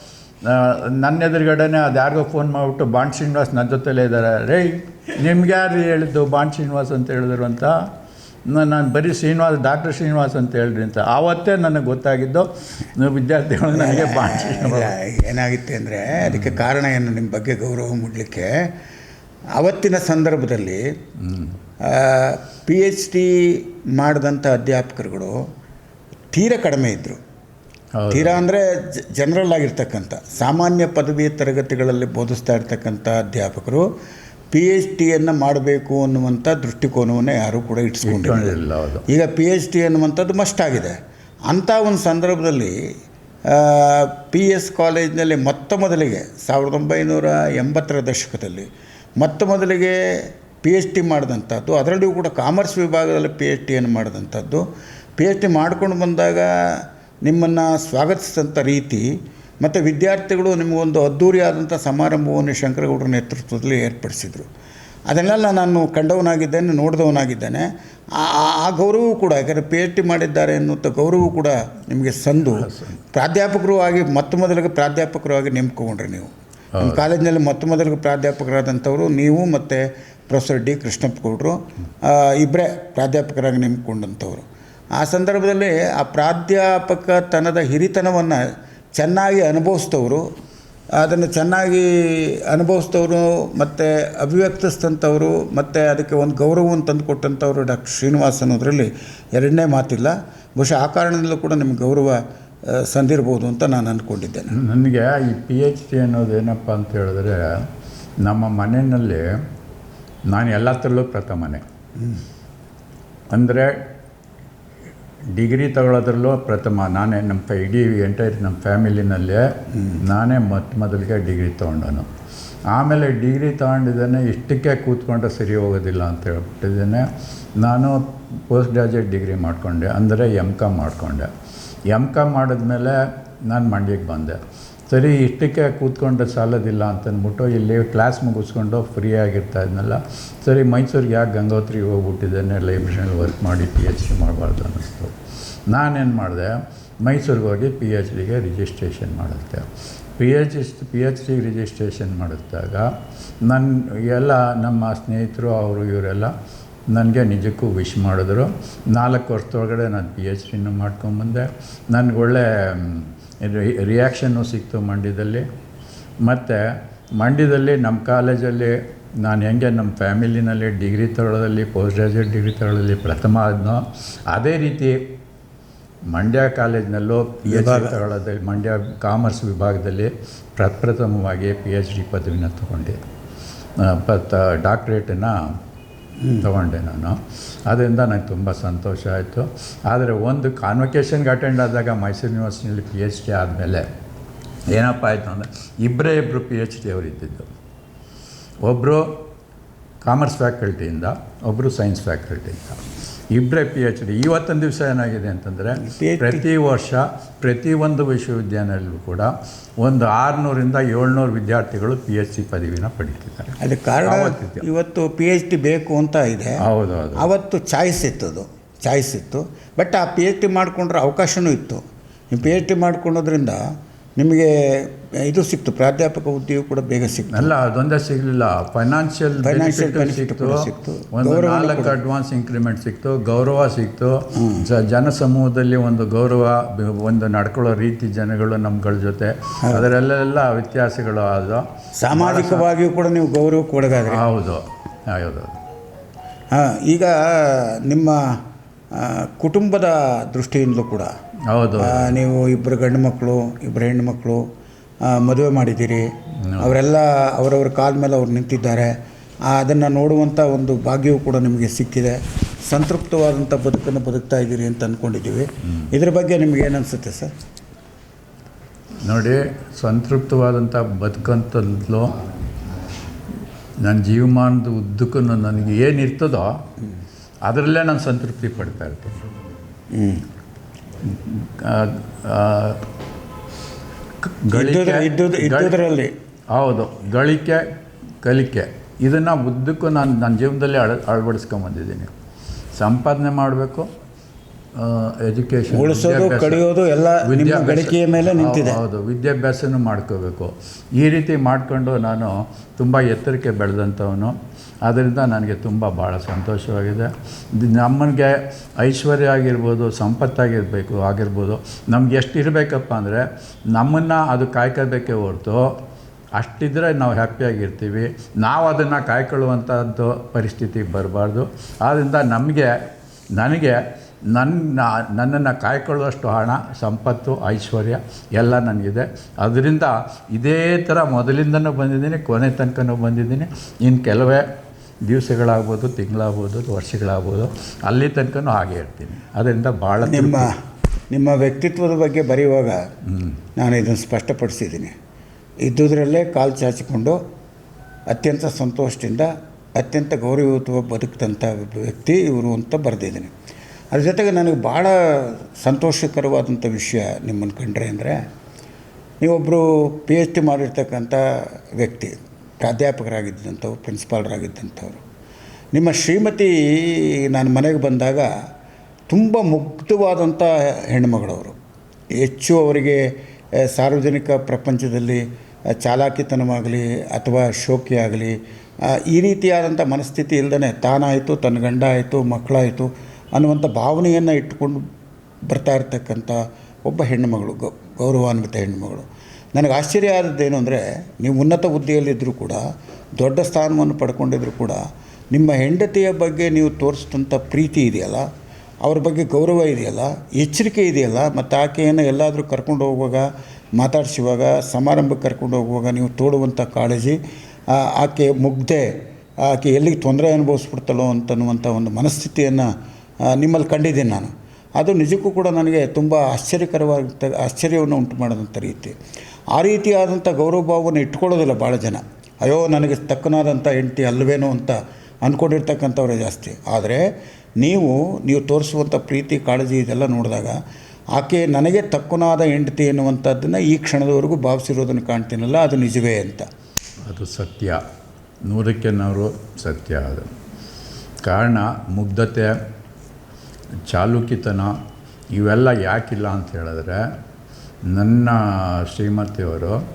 ನನ್ನ ಎದುರುಗಡೆನೆ ಅದು ಯಾರಿಗೋ ಫೋನ್ ಮಾಡಿಬಿಟ್ಟು ಬಾಂಡ್ ಶ್ರೀನಿವಾಸ್ ನನ್ನ ಜೊತೆಲೇ ಇದ್ದಾರೆ. ರೇ, ನಿಮ್ಗೆ ಯಾರು ಹೇಳಿದ್ದು ಬಾಂಡ್ ಶ್ರೀನಿವಾಸ್ ಅಂತ ಹೇಳಿದ್ರು ಅಂತ? ನಾನು ಬರೀ ಶ್ರೀನಿವಾಸ್, ಡಾಕ್ಟರ್ ಶ್ರೀನಿವಾಸ್ ಅಂತ ಹೇಳ್ರಿ ಅಂತ. ಆವತ್ತೇ ನನಗೆ ಗೊತ್ತಾಗಿದ್ದು ವಿದ್ಯಾರ್ಥಿಗಳು ನನಗೆ ಬಾಂಡ್ ಶ್ರೀನಿವಾಸ್. ಏನಾಗಿತ್ತು ಅಂದರೆ ಅದಕ್ಕೆ ಕಾರಣ ಏನು ನಿಮ್ಮ ಬಗ್ಗೆ ಗೌರವ ಮೂಡಲಿಕ್ಕೆ? ಆವತ್ತಿನ ಸಂದರ್ಭದಲ್ಲಿ ಪಿ ಎಚ್ ಡಿ ಮಾಡಿದಂಥ ಅಧ್ಯಾಪಕರುಗಳು ತೀರ ಕಡಿಮೆ ಇದ್ದರು. ತೀರಾ ಅಂದರೆ ಜನರಲ್ ಆಗಿರ್ತಕ್ಕಂಥ ಸಾಮಾನ್ಯ ಪದವಿ ತರಗತಿಗಳಲ್ಲಿ ಬೋಧಿಸ್ತಾ ಇರ್ತಕ್ಕಂಥ ಅಧ್ಯಾಪಕರು ಪಿ ಎಚ್ ಡಿಯನ್ನು ಮಾಡಬೇಕು ಅನ್ನುವಂಥ ದೃಷ್ಟಿಕೋನವನ್ನು ಯಾರೂ ಕೂಡ ಇಟ್ಸ್ಕೊಂಡಿಲ್ಲ. ಈಗ ಪಿ ಎಚ್ ಡಿ ಅನ್ನುವಂಥದ್ದು ಮಸ್ಟ್ ಆಗಿದೆ. ಅಂಥ ಒಂದು ಸಂದರ್ಭದಲ್ಲಿ ಪಿ ಎಸ್ ಕಾಲೇಜ್ನಲ್ಲಿ ಮೊತ್ತ ಮೊದಲಿಗೆ ಸಾವಿರದ ಒಂಬೈನೂರ ಎಂಬತ್ತರ ದಶಕದಲ್ಲಿ ಮೊತ್ತ ಮೊದಲಿಗೆ ಪಿ ಎಚ್ ಡಿ ಮಾಡಿದಂಥದ್ದು ಅದರಲ್ಲಿಯೂ ಕೂಡ ಕಾಮರ್ಸ್ ವಿಭಾಗದಲ್ಲಿ ಪಿ ಎಚ್ ಡಿಯನ್ನು ಮಾಡಿದಂಥದ್ದು. ಪಿ ಎಚ್ ಡಿ ಮಾಡ್ಕೊಂಡು ಬಂದಾಗ ನಿಮ್ಮನ್ನು ಸ್ವಾಗತಿಸಿದಂಥ ರೀತಿ ಮತ್ತು ವಿದ್ಯಾರ್ಥಿಗಳು ನಿಮಗೊಂದು ಅದ್ಧೂರಿಯಾದಂಥ ಸಮಾರಂಭವನ್ನು ಶಂಕರಗೌಡರ ನೇತೃತ್ವದಲ್ಲಿ ಏರ್ಪಡಿಸಿದರು. ಅದನ್ನೆಲ್ಲ ನಾನು ಕಂಡವನಾಗಿದ್ದೇನೆ ನೋಡಿದವನಾಗಿದ್ದೇನೆ. ಆ- ಗೌರವವು ಕೂಡ ಯಾಕಂದರೆ ಪಿ ಎಚ್ ಡಿ ಮಾಡಿದ್ದಾರೆ ಎನ್ನುವಂಥ ಗೌರವವು ಕೂಡ ನಿಮಗೆ ಸಂದು. ಪ್ರಾಧ್ಯಾಪಕರು ಆಗಿ ಮೊತ್ತ ಮೊದಲಿಗೆ ಪ್ರಾಧ್ಯಾಪಕರು ಆಗಿ ನೇಮಕಗೊಂಡ್ರಿ ನೀವು. ನಮ್ಮ ಕಾಲೇಜಿನಲ್ಲಿ ಮೊತ್ತ ಮೊದಲಿಗೆ ಪ್ರಾಧ್ಯಾಪಕರಾದಂಥವರು ನೀವು ಮತ್ತು ಪ್ರೊಫೆಸರ್ ಡಿ ಕೃಷ್ಣಪ್ಪ ಗೌಡರು ಇಬ್ಬರೇ ಪ್ರಾಧ್ಯಾಪಕರಾಗಿ ನೇಮಕೊಂಡಂಥವ್ರು ಆ ಸಂದರ್ಭದಲ್ಲಿ ಆ ಪ್ರಾಧ್ಯಾಪಕತನದ ಹಿರಿತನವನ್ನು ಚೆನ್ನಾಗಿ ಅನುಭವಿಸಿದವರು ಅದನ್ನು ಚೆನ್ನಾಗಿ ಅನುಭವಿಸ್ತವರು ಮತ್ತು ಅಭಿವ್ಯಕ್ತಿಸಿದಂಥವರು ಮತ್ತು ಅದಕ್ಕೆ ಒಂದು ಗೌರವವನ್ನು ತಂದುಕೊಟ್ಟಂಥವ್ರು ಡಾಕ್ಟರ್ ಶ್ರೀನಿವಾಸ್ ಅನ್ನೋದರಲ್ಲಿ ಎರಡನೇ ಮಾತಿಲ್ಲ. ಬಹುಶಃ ಆ ಕಾರಣದಲ್ಲೂ ಕೂಡ ನಿಮ್ಗೆ ಗೌರವ ಸಂದಿರ್ಬೋದು ಅಂತ ನಾನು ಅಂದ್ಕೊಂಡಿದ್ದೇನೆ ನನಗೆ ಈ ಪಿ ಎಚ್ ಡಿ ಅನ್ನೋದು ಏನಪ್ಪ ಅಂತ ಹೇಳಿದ್ರೆ ನಮ್ಮ ಮನೆಯಲ್ಲಿ ನಾನು ಎಲ್ಲತ್ರಲ್ಲೂ ಪ್ರಥಮನೇ. ಅಂದರೆ ಡಿಗ್ರಿ ತಗೊಳ್ಳೋದ್ರಲ್ಲೂ ಪ್ರಥಮ, ನಾನೇ ನಮ್ಮ ಇಡೀ ಎಂಟೈರ್ ನಮ್ಮ ಫ್ಯಾಮಿಲಿನಲ್ಲೇ ನಾನೇ ಮೊತ್ತ ಮೊದಲಿಗೆ ಡಿಗ್ರಿ ತೊಗೊಂಡನು. ಆಮೇಲೆ ಡಿಗ್ರಿ ತೊಗೊಂಡಿದ್ದೇನೆ ಇಷ್ಟಕ್ಕೆ ಕೂತ್ಕೊಂಡ್ರೆ ಸರಿ ಹೋಗೋದಿಲ್ಲ ಅಂತ ಹೇಳ್ಬಿಟ್ಟಿದ್ದೇನೆ. ನಾನು ಪೋಸ್ಟ್ ಗ್ರಾಜುಯೇಟ್ ಡಿಗ್ರಿ ಮಾಡಿಕೊಂಡೆ, ಅಂದರೆ ಎಂ ಕಾಮ್ ಮಾಡಿಕೊಂಡೆ. ಎಂ ಕಾಮ್ ಮಾಡಿದ್ಮೇಲೆ ನಾನು ಮಂಡ್ಯಕ್ಕೆ ಬಂದೆ. ಸರಿ, ಇಷ್ಟಕ್ಕೆ ಕೂತ್ಕೊಂಡ್ರೆ ಸಾಲೋದಿಲ್ಲ ಅಂತಂದ್ಬಿಟ್ಟು ಇಲ್ಲಿ ಕ್ಲಾಸ್ ಮುಗಿಸ್ಕೊಂಡು ಫ್ರೀ ಆಗಿರ್ತಾ ಇದ್ನಲ್ಲ. ಸರಿ, ಮೈಸೂರಿಗೆ ಯಾಕೆ ಗಂಗೋತ್ರಿಗೆ ಹೋಗ್ಬಿಟ್ಟಿದ್ದೇನೆ ಲೈಬ್ರರಿನಲ್ಲಿ ವರ್ಕ್ ಮಾಡಿ ಪಿ ಎಚ್ ಡಿ ಮಾಡಬಾರ್ದು ಅನ್ನಿಸ್ತು. ನಾನೇನು ಮಾಡಿದೆ, ಮೈಸೂರಿಗೆ ಹೋಗಿ ಪಿ ಎಚ್ ಡಿಗೆ ರಿಜಿಸ್ಟ್ರೇಷನ್ ಮಾಡುತ್ತೆ. ಪಿ ಎಚ್ ಪಿ ಎಚ್ ಡಿಗೆ ರಿಜಿಸ್ಟ್ರೇಷನ್ ಮಾಡಿದಾಗ ನನ್ನ ಎಲ್ಲ ನಮ್ಮ ಸ್ನೇಹಿತರು, ಅವರು, ಇವರೆಲ್ಲ ನನಗೆ ನಿಜಕ್ಕೂ ವಿಶ್ ಮಾಡಿದ್ರು. ನಾಲ್ಕು ವರ್ಷದೊಳಗಡೆ ನಾನು ಪಿ ಎಚ್ ಡಿನೂ ಮಾಡ್ಕೊಂಬಂದೆ. ನನಗೊಳ್ಳೆ ರಿಯಾಕ್ಷನ್ನು ಸಿಕ್ತು ಮಂಡ್ಯದಲ್ಲಿ. ಮತ್ತು ಮಂಡ್ಯದಲ್ಲಿ ನಮ್ಮ ಕಾಲೇಜಲ್ಲಿ ನಾನು ಹೆಂಗೆ ನಮ್ಮ ಫ್ಯಾಮಿಲಿನಲ್ಲಿ ಡಿಗ್ರಿ ತಗೊಳ್ಳೋದಲ್ಲಿ ಪೋಸ್ಟ್ ಗ್ರಾಜುಯೇಟ್ ಡಿಗ್ರಿ ತಗೊಳ್ಳೋದಲ್ಲಿ ಪ್ರಥಮ ಆದ್ನೋ ಅದೇ ರೀತಿ ಮಂಡ್ಯ ಕಾಲೇಜ್ನಲ್ಲೂ ಪಿ ಎಚ್ ಡಿ ತಗೊಳ್ಳೋದಲ್ಲಿ ಮಂಡ್ಯ ಕಾಮರ್ಸ್ ವಿಭಾಗದಲ್ಲಿ ಪ್ರಪ್ರಥಮವಾಗಿ ಪಿ ಎಚ್ ಡಿ ಪದವಿನ ತಗೊಂಡೆ. ಪತ್ತ ಡಾಕ್ಟ್ರೇಟನ್ನು ತಗೊಂಡೆ ನಾನು. ಅದರಿಂದ ನನಗೆ ತುಂಬ ಸಂತೋಷ ಆಯಿತು. ಆದರೆ ಒಂದು ಕಾನ್ವೊಕೇಶನ್ಗೆ ಅಟೆಂಡ್ ಆದಾಗ ಮೈಸೂರು ಯೂನಿವರ್ಸಿಟಿಯಲ್ಲಿ ಪಿ ಎಚ್ ಡಿ ಆದಮೇಲೆ ಏನಪ್ಪ ಆಯಿತು ಅಂದರೆ ಇಬ್ಬರೇ ಇಬ್ಬರು ಪಿ ಎಚ್ ಡಿ ಅವರು ಇದ್ದಿದ್ದು. ಒಬ್ಬರು ಕಾಮರ್ಸ್ ಫ್ಯಾಕಲ್ಟಿಯಿಂದ ಒಬ್ಬರು ಸೈನ್ಸ್ ಫ್ಯಾಕಲ್ಟಿಯಿಂದ ಇಬ್ಬರೇ ಪಿ ಎಚ್ ಡಿ ಇವತ್ತೊಂದು ದಿವಸ ಏನಾಗಿದೆ ಅಂತಂದರೆ ಪ್ರತಿ ವರ್ಷ ಪ್ರತಿಯೊಂದು ವಿಶ್ವವಿದ್ಯಾನಿಲಯಲ್ಲೂ ಕೂಡ ಒಂದು ಆರುನೂರಿಂದ ಏಳ್ನೂರು ವಿದ್ಯಾರ್ಥಿಗಳು ಪಿ ಎಚ್ ಡಿ ಪದವಿನ ಪಡೀತಿದ್ದಾರೆ. ಅದಕ್ಕೆ ಕಾರಣ ಇವತ್ತು ಪಿ ಎಚ್ ಡಿ ಬೇಕು ಅಂತ ಇದೆ. ಹೌದು ಹೌದು. ಅವತ್ತು ಚಾಯ್ಸ್ ಇತ್ತು ಅದು. ಚಾಯ್ಸ್ ಇತ್ತು. ಬಟ್ ಆ ಪಿ ಎಚ್ ಡಿ ಮಾಡಿಕೊಂಡ್ರೆ ಅವಕಾಶವೂ ಇತ್ತು. ಪಿ ಎಚ್ ಡಿ ಮಾಡ್ಕೊಳೋದ್ರಿಂದ ನಿಮಗೆ ಇದು ಸಿಕ್ತು ಪ್ರಾಧ್ಯಾಪಕ ಹುದ್ದೆಯು ಕೂಡ ಬೇಗ ಸಿಕ್ತು. ಅಲ್ಲ ಅದೊಂದೇ ಸಿಗಲಿಲ್ಲ. ಫೈನಾನ್ಷಿಯಲ್ ಫೈನಾನ್ಷಿಯಲ್ ಸಿಕ್ತು. ಸಿಕ್ತು. ಒಂದು ನಾಲ್ಕು ಅಡ್ವಾನ್ಸ್ ಇಂಕ್ರಿಮೆಂಟ್ ಸಿಕ್ತು. ಗೌರವ ಸಿಕ್ತು. ಜನ ಸಮೂಹದಲ್ಲಿ ಒಂದು ಗೌರವ ಒಂದು ನಡ್ಕೊಳ್ಳೋ ರೀತಿ ಜನಗಳು ನಮ್ಗಳ ಜೊತೆ. ಅದರಲ್ಲೆಲ್ಲ ವ್ಯತ್ಯಾಸಗಳು ಅದು ಸಾಮಾಜಿಕವಾಗಿಯೂ ಕೂಡ ನೀವು ಗೌರವ ಕೊಡಗಾದ್ರಿ ಹೌದು. ಹೌದು. ಹಾಂ ಈಗ ನಿಮ್ಮ ಕುಟುಂಬದ ದೃಷ್ಟಿಯಿಂದಲೂ ಕೂಡ. ಹೌದು. ನೀವು ಇಬ್ಬರು ಗಂಡು ಮಕ್ಕಳು ಇಬ್ಬರು ಹೆಣ್ಣುಮಕ್ಕಳು ಮದುವೆ ಮಾಡಿದ್ದೀರಿ. ಅವರೆಲ್ಲ ಅವರವ್ರ ಕಾಲ ಮೇಲೆ ಅವ್ರು ನಿಂತಿದ್ದಾರೆ. ಅದನ್ನು ನೋಡುವಂಥ ಒಂದು ಭಾಗ್ಯವು ಕೂಡ ನಿಮಗೆ ಸಿಕ್ಕಿದೆ. ಸಂತೃಪ್ತವಾದಂಥ ಬದುಕನ್ನು ಬದುಕ್ತಾ ಇದ್ದೀರಿ ಅಂತ ಅಂದ್ಕೊಂಡಿದ್ದೀವಿ ಇದ್ರ ಬಗ್ಗೆ ನಿಮ್ಗೆ ಏನು ಅನಿಸುತ್ತೆ ಸರ್? ನೋಡಿ ಸಂತೃಪ್ತವಾದಂಥ ಬದುಕಂತಲ್ಲೂ ನನ್ನ ಜೀವಮಾನದ ಉದ್ದಕ್ಕೂ ನನಗೆ ಏನಿರ್ತದೋ ಅದರಲ್ಲೇ ನಾನು ಸಂತೃಪ್ತಿ ಪಡ್ತಾ ಇರ್ತೀನಿ. ಇದ್ದುದರಲ್ಲಿ ಹೌದು. ಗಳಿಕೆ ಕಲಿಕೆ. ಇದನ್ನು ಉದ್ದಕ್ಕೂ ನಾನು ನನ್ನ ಜೀವನದಲ್ಲಿ ಅಳ ಅಳವಡಿಸ್ಕೊಂಬಂದಿದ್ದೀನಿ ಸಂಪಾದನೆ ಮಾಡಬೇಕು ಎಜುಕೇಷನ್ ಕಡಿಯೋದು ಎಲ್ಲ ಗಳಿಕೆಯ ಮೇಲೆ ನಿಂತಿದೆ. ಹೌದು. ವಿದ್ಯಾಭ್ಯಾಸನೂ ಮಾಡ್ಕೋಬೇಕು. ಈ ರೀತಿ ಮಾಡಿಕೊಂಡು ನಾನು ತುಂಬ ಎತ್ತರಕ್ಕೆ ಬೆಳೆದಂಥವನು. ಆದ್ದರಿಂದ ನನಗೆ ತುಂಬ ಭಾಳ ಸಂತೋಷವಾಗಿದೆ. ನಮ್ಮನಿಗೆ ಐಶ್ವರ್ಯ ಆಗಿರ್ಬೋದು, ಸಂಪತ್ತಾಗಿರಬೇಕು, ಆಗಿರ್ಬೋದು. ನಮ್ಗೆ ಎಷ್ಟು ಇರಬೇಕಪ್ಪ ಅಂದರೆ, ನಮ್ಮನ್ನು ಅದು ಕಾಯ್ಕೋಬೇಕೇ ಹೊರತು, ಅಷ್ಟಿದ್ರೆ ನಾವು ಹ್ಯಾಪಿಯಾಗಿರ್ತೀವಿ ನಾವು ಅದನ್ನು ಕಾಯ್ಕೊಳ್ಳುವಂಥದ್ದು ಪರಿಸ್ಥಿತಿ ಬರಬಾರ್ದು. ಆದ್ದರಿಂದ ನಮಗೆ, ನನಗೆ ನನ್ನ ನನ್ನನ್ನು ಕಾಯ್ಕೊಳ್ಳುವಷ್ಟು ಹಣ, ಸಂಪತ್ತು, ಐಶ್ವರ್ಯ ಎಲ್ಲ ನನಗಿದೆ. ಅದರಿಂದ ಇದೇ ಥರ ಮೊದಲಿಂದನೂ ಬಂದಿದ್ದೀನಿ, ಕೊನೆ ತನಕನೂ ಬಂದಿದ್ದೀನಿ. ಇನ್ನು ಕೆಲವೇ ದಿವಸಗಳಾಗ್ಬೋದು ತಿಂಗಳಾಗ್ಬೋದು ವರ್ಷಗಳಾಗ್ಬೋದು ಅಲ್ಲಿ ತನಕನೂ ಹಾಗೆ ಇರ್ತೀನಿ. ಅದರಿಂದ ಭಾಳ ನಿಮ್ಮ ನಿಮ್ಮ ವ್ಯಕ್ತಿತ್ವದ ಬಗ್ಗೆ ಬರೆಯುವಾಗ ನಾನು ಇದನ್ನು ಸ್ಪಷ್ಟಪಡಿಸಿದ್ದೀನಿ. ಇದ್ದುದರಲ್ಲೇ ಕಾಲು ಚಾಚಿಕೊಂಡು ಅತ್ಯಂತ ಸಂತೋಷದಿಂದ ಅತ್ಯಂತ ಗೌರವಯುತವಾಗಿ ಬದುಕಿದಂಥ ವ್ಯಕ್ತಿ ಇವರು ಅಂತ ಬರೆದಿದ್ದೀನಿ. ಅದ್ರ ಜೊತೆಗೆ ನನಗೆ ಭಾಳ ಸಂತೋಷಕರವಾದಂಥ ವಿಷಯ ನಿಮ್ಮನ್ನು ಕಂಡ್ರೆ ಅಂದರೆ ನೀವೊಬ್ಬರು ಪಿ ಎಚ್ ಡಿ ಮಾಡಿರ್ತಕ್ಕಂಥ ವ್ಯಕ್ತಿ ಪ್ರಾಧ್ಯಾಪಕರಾಗಿದ್ದಂಥವ್ರು, ಪ್ರಿನ್ಸಿಪಾಲ್ರಾಗಿದ್ದಂಥವ್ರು. ನಿಮ್ಮ ಶ್ರೀಮತಿ ನಾನು ಮನೆಗೆ ಬಂದಾಗ ತುಂಬ ಮುಗ್ಧವಾದಂಥ ಹೆಣ್ಮಗಳವರು ಹೆಚ್ಚು ಅವರಿಗೆ ಸಾರ್ವಜನಿಕ ಪ್ರಪಂಚದಲ್ಲಿ ಚಾಲಾಕಿತನವಾಗಲಿ ಅಥವಾ ಶೋಕಿ ಆಗಲಿ ಈ ರೀತಿಯಾದಂಥ ಮನಸ್ಥಿತಿ ಇಲ್ಲದೇ ತಾನಾಯಿತು, ತನ್ನ ಗಂಡ ಆಯಿತು ಮಕ್ಕಳಾಯಿತು ಅನ್ನುವಂಥ ಭಾವನೆಯನ್ನು ಇಟ್ಟುಕೊಂಡು ಬರ್ತಾ ಇರ್ತಕ್ಕಂಥ ಒಬ್ಬ ಹೆಣ್ಣುಮಗಳು ಗೌರವಾನ್ವಿತ ಹೆಣ್ಣುಮಗಳು. ನನಗೆ ಆಶ್ಚರ್ಯ ಆದದ್ದೇನು ಅಂದರೆ, ನೀವು ಉನ್ನತ ಹುದ್ದೆಯಲ್ಲಿದ್ದರೂ ಕೂಡ, ದೊಡ್ಡ ಸ್ಥಾನವನ್ನು ಪಡ್ಕೊಂಡಿದ್ರು ಕೂಡ, ನಿಮ್ಮ ಹೆಂಡತಿಯ ಬಗ್ಗೆ ನೀವು ತೋರಿಸಿದಂಥ ಪ್ರೀತಿ ಇದೆಯಲ್ಲ, ಅವ್ರ ಬಗ್ಗೆ ಗೌರವ ಇದೆಯಲ್ಲ, ಎಚ್ಚರಿಕೆ ಇದೆಯಲ್ಲ, ಮತ್ತು ಆಕೆಯನ್ನು ಎಲ್ಲಾದರೂ ಕರ್ಕೊಂಡು ಹೋಗುವಾಗ, ಮಾತಾಡಿಸುವಾಗ, ಸಮಾರಂಭಕ್ಕೆ ಕರ್ಕೊಂಡು ಹೋಗುವಾಗ ನೀವು ತೋಡುವಂಥ ಕಾಳಜಿ ಆಕೆ ಮುಗ್ದೆ ಆಕೆ ಎಲ್ಲಿಗೆ ತೊಂದರೆ ಅನುಭವಿಸ್ಬಿಡ್ತಲೋ ಅಂತನ್ನುವಂಥ ಒಂದು ಮನಸ್ಥಿತಿಯನ್ನು ನಿಮ್ಮಲ್ಲಿ ಕಂಡಿದ್ದೀನಿ ನಾನು. ಅದು ನಿಜಕ್ಕೂ ಕೂಡ ನನಗೆ ತುಂಬ ಆಶ್ಚರ್ಯಕರವಾದಂಥ, ಆಶ್ಚರ್ಯವನ್ನು ಉಂಟು ಮಾಡಿದಂಥ ರೀತಿ. ಆ ರೀತಿಯಾದಂಥ ಗೌರವ ಭಾವವನ್ನು ಇಟ್ಕೊಳ್ಳೋದಿಲ್ಲ ಭಾಳ ಜನ. ಅಯ್ಯೋ, ನನಗೆ ತಕ್ಕನಾದಂಥ ಹೆಂಡತಿ ಅಲ್ವೇನೋ ಅಂತ ಅಂದ್ಕೊಂಡಿರ್ತಕ್ಕಂಥವ್ರೆ ಜಾಸ್ತಿ. ಆದರೆ ನೀವು ನೀವು ತೋರಿಸುವಂಥ ಪ್ರೀತಿ, ಕಾಳಜಿ ಇದೆಲ್ಲ ನೋಡಿದಾಗ ಆಕೆ ನನಗೆ ತಕ್ಕನಾದ ಹೆಂಡತಿ ಎನ್ನುವಂಥದ್ದನ್ನು ಈ ಕ್ಷಣದವರೆಗೂ ಭಾವಿಸಿರೋದನ್ನು ಕಾಣ್ತೀನಲ್ಲ, ಅದು ನಿಜವೇ ಅಂತ. ಅದು ಸತ್ಯ. ನೂರಕ್ಕೆ ನೂರು ಸತ್ಯ ಅದು. ಕಾರಣ, ಮುಗ್ಧತೆ ಚಾಲುಕಿತನ ಇವೆಲ್ಲ ಯಾಕಿಲ್ಲ ಅಂತ ಹೇಳಿದ್ರೆ ನನ್ನ ಶ್ರೀಮತಿಯವರು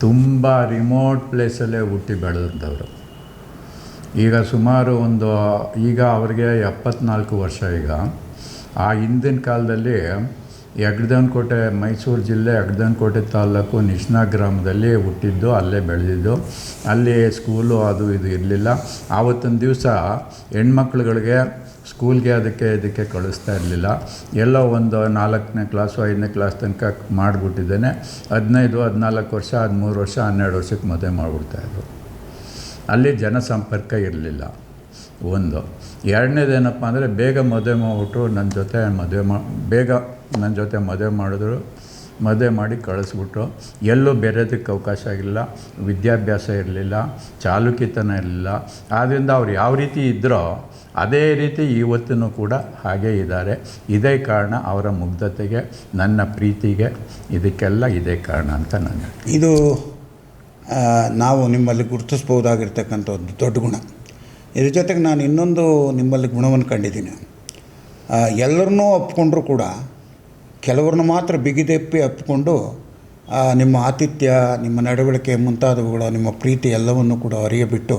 ತುಂಬ ರಿಮೋಟ್ ಪ್ಲೇಸಲ್ಲೇ ಹುಟ್ಟಿ ಬೆಳೆದಂಥವ್ರು ಈಗ ಸುಮಾರು ಒಂದು, ಈಗ ಅವ್ರಿಗೆ ಎಪ್ಪತ್ನಾಲ್ಕು ವರ್ಷ ಈಗ. ಆ ಹಿಂದಿನ ಕಾಲದಲ್ಲಿ ಯಗ್ದನ್ಕೋಟೆ, ಮೈಸೂರು ಜಿಲ್ಲೆ ಯಗ್ದನ್ಕೋಟೆ ತಾಲೂಕು ನಿಷ್ಣಾ ಗ್ರಾಮದಲ್ಲಿ ಹುಟ್ಟಿದ್ದು, ಅಲ್ಲೇ ಬೆಳೆದಿದ್ದು. ಅಲ್ಲಿ ಸ್ಕೂಲು ಅದು ಇದು ಇರಲಿಲ್ಲ. ಆವತ್ತಿನ ದಿವಸ ಹೆಣ್ಮಕ್ಳುಗಳಿಗೆ ಸ್ಕೂಲ್ಗೆ ಅದಕ್ಕೆ ಇದಕ್ಕೆ ಕಳಿಸ್ತಾ ಇರಲಿಲ್ಲ. ಎಲ್ಲೋ ಒಂದು ನಾಲ್ಕನೇ ಕ್ಲಾಸು ಐದನೇ ಕ್ಲಾಸ್ ತನಕ ಮಾಡಿಬಿಟ್ಟಿದ್ದೇನೆ. ಹದಿನೈದು, ಹದಿನಾಲ್ಕು ವರ್ಷ, ಹದಿಮೂರು ವರ್ಷ, ಹನ್ನೆರಡು ವರ್ಷಕ್ಕೆ ಮದುವೆ ಮಾಡಿಬಿಡ್ತಾಯಿದ್ರು ಅಲ್ಲಿ ಜನಸಂಪರ್ಕ ಇರಲಿಲ್ಲ. ಒಂದು. ಎರಡನೇದೇನಪ್ಪ ಅಂದರೆ ಬೇಗ ಮದುವೆ ಮಾಡಿಬಿಟ್ರು ನನ್ನ ಜೊತೆ ಮದುವೆ ಮಾ, ಬೇಗ ನನ್ನ ಜೊತೆ ಮದುವೆ ಮಾಡಿದ್ರು, ಮದುವೆ ಮಾಡಿ ಕಳಿಸ್ಬಿಟ್ರು. ಎಲ್ಲೂ ಬೇರೆದಕ್ಕೆ ಅವಕಾಶ ಆಗಿಲ್ಲ ವಿದ್ಯಾಭ್ಯಾಸ ಇರಲಿಲ್ಲ ಚಾಲುಕಿತನ ಇರಲಿಲ್ಲ. ಆದ್ದರಿಂದ ಅವ್ರು ಯಾವ ರೀತಿ ಇದ್ದರೋ ಅದೇ ರೀತಿ ಇವತ್ತೂ ಕೂಡ ಹಾಗೇ ಇದ್ದಾರೆ. ಇದೇ ಕಾರಣ ಅವರ ಮುಗ್ಧತೆಗೆ, ನನ್ನ ಪ್ರೀತಿಗೆ ಇದಕ್ಕೆಲ್ಲ ಇದೇ ಕಾರಣ ಅಂತ ನಾನು ಇದು ನಾವು ನಿಮ್ಮಲ್ಲಿ ಗುರುತಿಸ್ಬೋದಾಗಿರ್ತಕ್ಕಂಥ ಒಂದು ದೊಡ್ಡ ಗುಣ. ಇದ್ರ ಜೊತೆಗೆ ನಾನು ಇನ್ನೊಂದು ನಿಮ್ಮಲ್ಲಿ ಗುಣವನ್ನು ಕಂಡಿದ್ದೀನಿ. ಎಲ್ಲರನ್ನೂ ಒಪ್ಕೊಂಡ್ರೂ ಕೂಡ ಕೆಲವ್ರನ್ನ ಮಾತ್ರ ಬಿಗಿದೆಪ್ಪಿ ಅಪ್ಪಿಕೊಂಡು ನಿಮ್ಮ ಆತಿಥ್ಯ, ನಿಮ್ಮ ನಡವಳಿಕೆ ಮುಂತಾದವುಗಳು, ನಿಮ್ಮ ಪ್ರೀತಿ ಎಲ್ಲವನ್ನು ಕೂಡ ಅರಿಯಬಿಟ್ಟು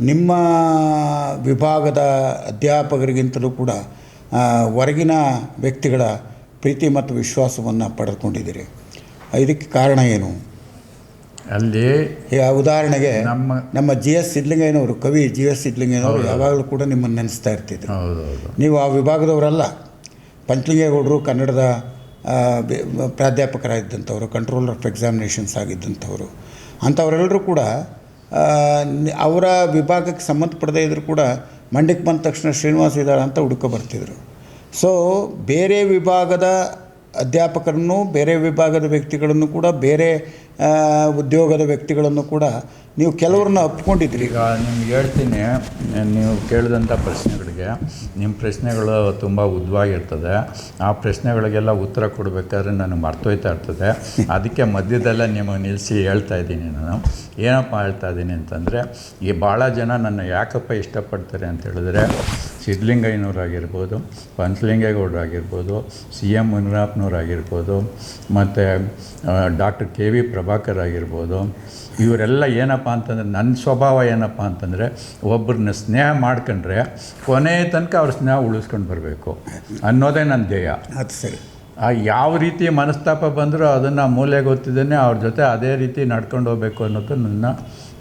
ನಿಮ್ಮ ವಿಭಾಗದ ಅಧ್ಯಾಪಕರಿಗಿಂತಲೂ ಕೂಡ ಹೊರಗಿನ ವ್ಯಕ್ತಿಗಳ ಪ್ರೀತಿ ಮತ್ತು ವಿಶ್ವಾಸವನ್ನು ಪಡೆದುಕೊಂಡಿದ್ದೀರಿ. ಇದಕ್ಕೆ ಕಾರಣ ಏನು? ಅಲ್ಲಿ ಈಗ ಉದಾಹರಣೆಗೆ ನಮ್ಮ ನಮ್ಮ ಜಿ ಎಸ್ ಸಿದ್ಲಿಂಗಯ್ಯನವರು ಕವಿ ಜಿ ಎಸ್ ಸಿದ್ಲಿಂಗಯ್ಯನವರು ಯಾವಾಗಲೂ ಕೂಡ ನಿಮ್ಮನ್ನು ನೆನೆಸ್ತಾ ಇರ್ತಿದ್ರು. ನೀವು ಆ ವಿಭಾಗದವರಲ್ಲ ಪಂಚಲಿಂಗೇಗೌಡರು ಕನ್ನಡದ ಪ್ರಾಧ್ಯಾಪಕರಾಗಿದ್ದಂಥವ್ರು ಕಂಟ್ರೋಲರ್ ಆಫ್ ಎಕ್ಸಾಮಿನೇಷನ್ಸ್ ಆಗಿದ್ದಂಥವರು ಅಂಥವರೆಲ್ಲರೂ ಕೂಡ ಅವರ ವಿಭಾಗಕ್ಕೆ ಸಂಬಂಧಪಡದೇ ಇದ್ದರೂ ಕೂಡ ಮಂಡ್ಯಕ್ಕೆ ಬಂದ ತಕ್ಷಣ ಶ್ರೀನಿವಾಸ ಇದ್ದಾಳೆ ಅಂತ ಹುಡುಕ ಬರ್ತಿದ್ರು. ಸೊ ಬೇರೆ ವಿಭಾಗದ ಅಧ್ಯಾಪಕರನ್ನು, ಬೇರೆ ವಿಭಾಗದ ವ್ಯಕ್ತಿಗಳನ್ನು ಕೂಡ ಬೇರೆ ಉದ್ಯೋಗದ ವ್ಯಕ್ತಿಗಳನ್ನು ಕೂಡ ನೀವು ಕೆಲವ್ರನ್ನ ಒಪ್ಕೊಂಡಿದ್ರಿ ಈಗ ನಿಮ್ಗೆ ಹೇಳ್ತೀನಿ, ನೀವು ಕೇಳಿದಂಥ ಪ್ರಶ್ನೆಗಳಿಗೆ, ನಿಮ್ಮ ಪ್ರಶ್ನೆಗಳು ತುಂಬ ಉದ್ದವಾಗಿರ್ತದೆ ಆ ಪ್ರಶ್ನೆಗಳಿಗೆಲ್ಲ ಉತ್ತರ ಕೊಡಬೇಕಾದ್ರೆ ನನಗೆ ಮರ್ತೋಯ್ತಾ ಇರ್ತದೆ. ಅದಕ್ಕೆ ಮಧ್ಯದಲ್ಲೇ ನಿಮಗೆ ನಿಲ್ಲಿಸಿ ಹೇಳ್ತಾ ಇದ್ದೀನಿ ನಾನು. ಏನಪ್ಪ ಹೇಳ್ತಾ ಇದ್ದೀನಿ ಅಂತಂದರೆ, ಈ ಭಾಳ ಜನ ನನ್ನ ಯಾಕಪ್ಪ ಇಷ್ಟಪಡ್ತಾರೆ ಅಂತ ಹೇಳಿದ್ರೆ ಸಿದ್ಧಲಿಂಗಯ್ಯನವರಾಗಿರ್ಬೋದು ಪಂಚಲಿಂಗೇಗೌಡರಾಗಿರ್ಬೋದು ಸಿ ಎಂ ಮುನಿರಾಪ್ನವರಾಗಿರ್ಬೋದು ಮತ್ತು ಡಾಕ್ಟರ್ ಕೆ ವಿ ಪ್ರಭಾಕರ್ ಆಗಿರ್ಬೋದು ಇವರೆಲ್ಲ ಏನಪ್ಪ ಅಂತಂದರೆ ನನ್ನ ಸ್ವಭಾವ ಏನಪ್ಪ ಅಂತಂದರೆ ಒಬ್ಬರನ್ನ ಸ್ನೇಹ ಮಾಡ್ಕೊಂಡ್ರೆ ಕೊನೆ ತನಕ ಅವ್ರ ಸ್ನೇಹ ಉಳಿಸ್ಕೊಂಡು ಬರಬೇಕು ಅನ್ನೋದೇ ನನ್ನ ಧ್ಯೇಯ. ಅದು ಸರಿ. ಆ ಯಾವ ರೀತಿ ಮನಸ್ತಾಪ ಬಂದರೂ ಅದನ್ನು ಮೂಲೆಗೆ ಗೊತ್ತಿದ್ದೇನೆ ಅವ್ರ ಜೊತೆ ಅದೇ ರೀತಿ ನಡ್ಕೊಂಡು ಹೋಗಬೇಕು ಅನ್ನೋದು ನನ್ನ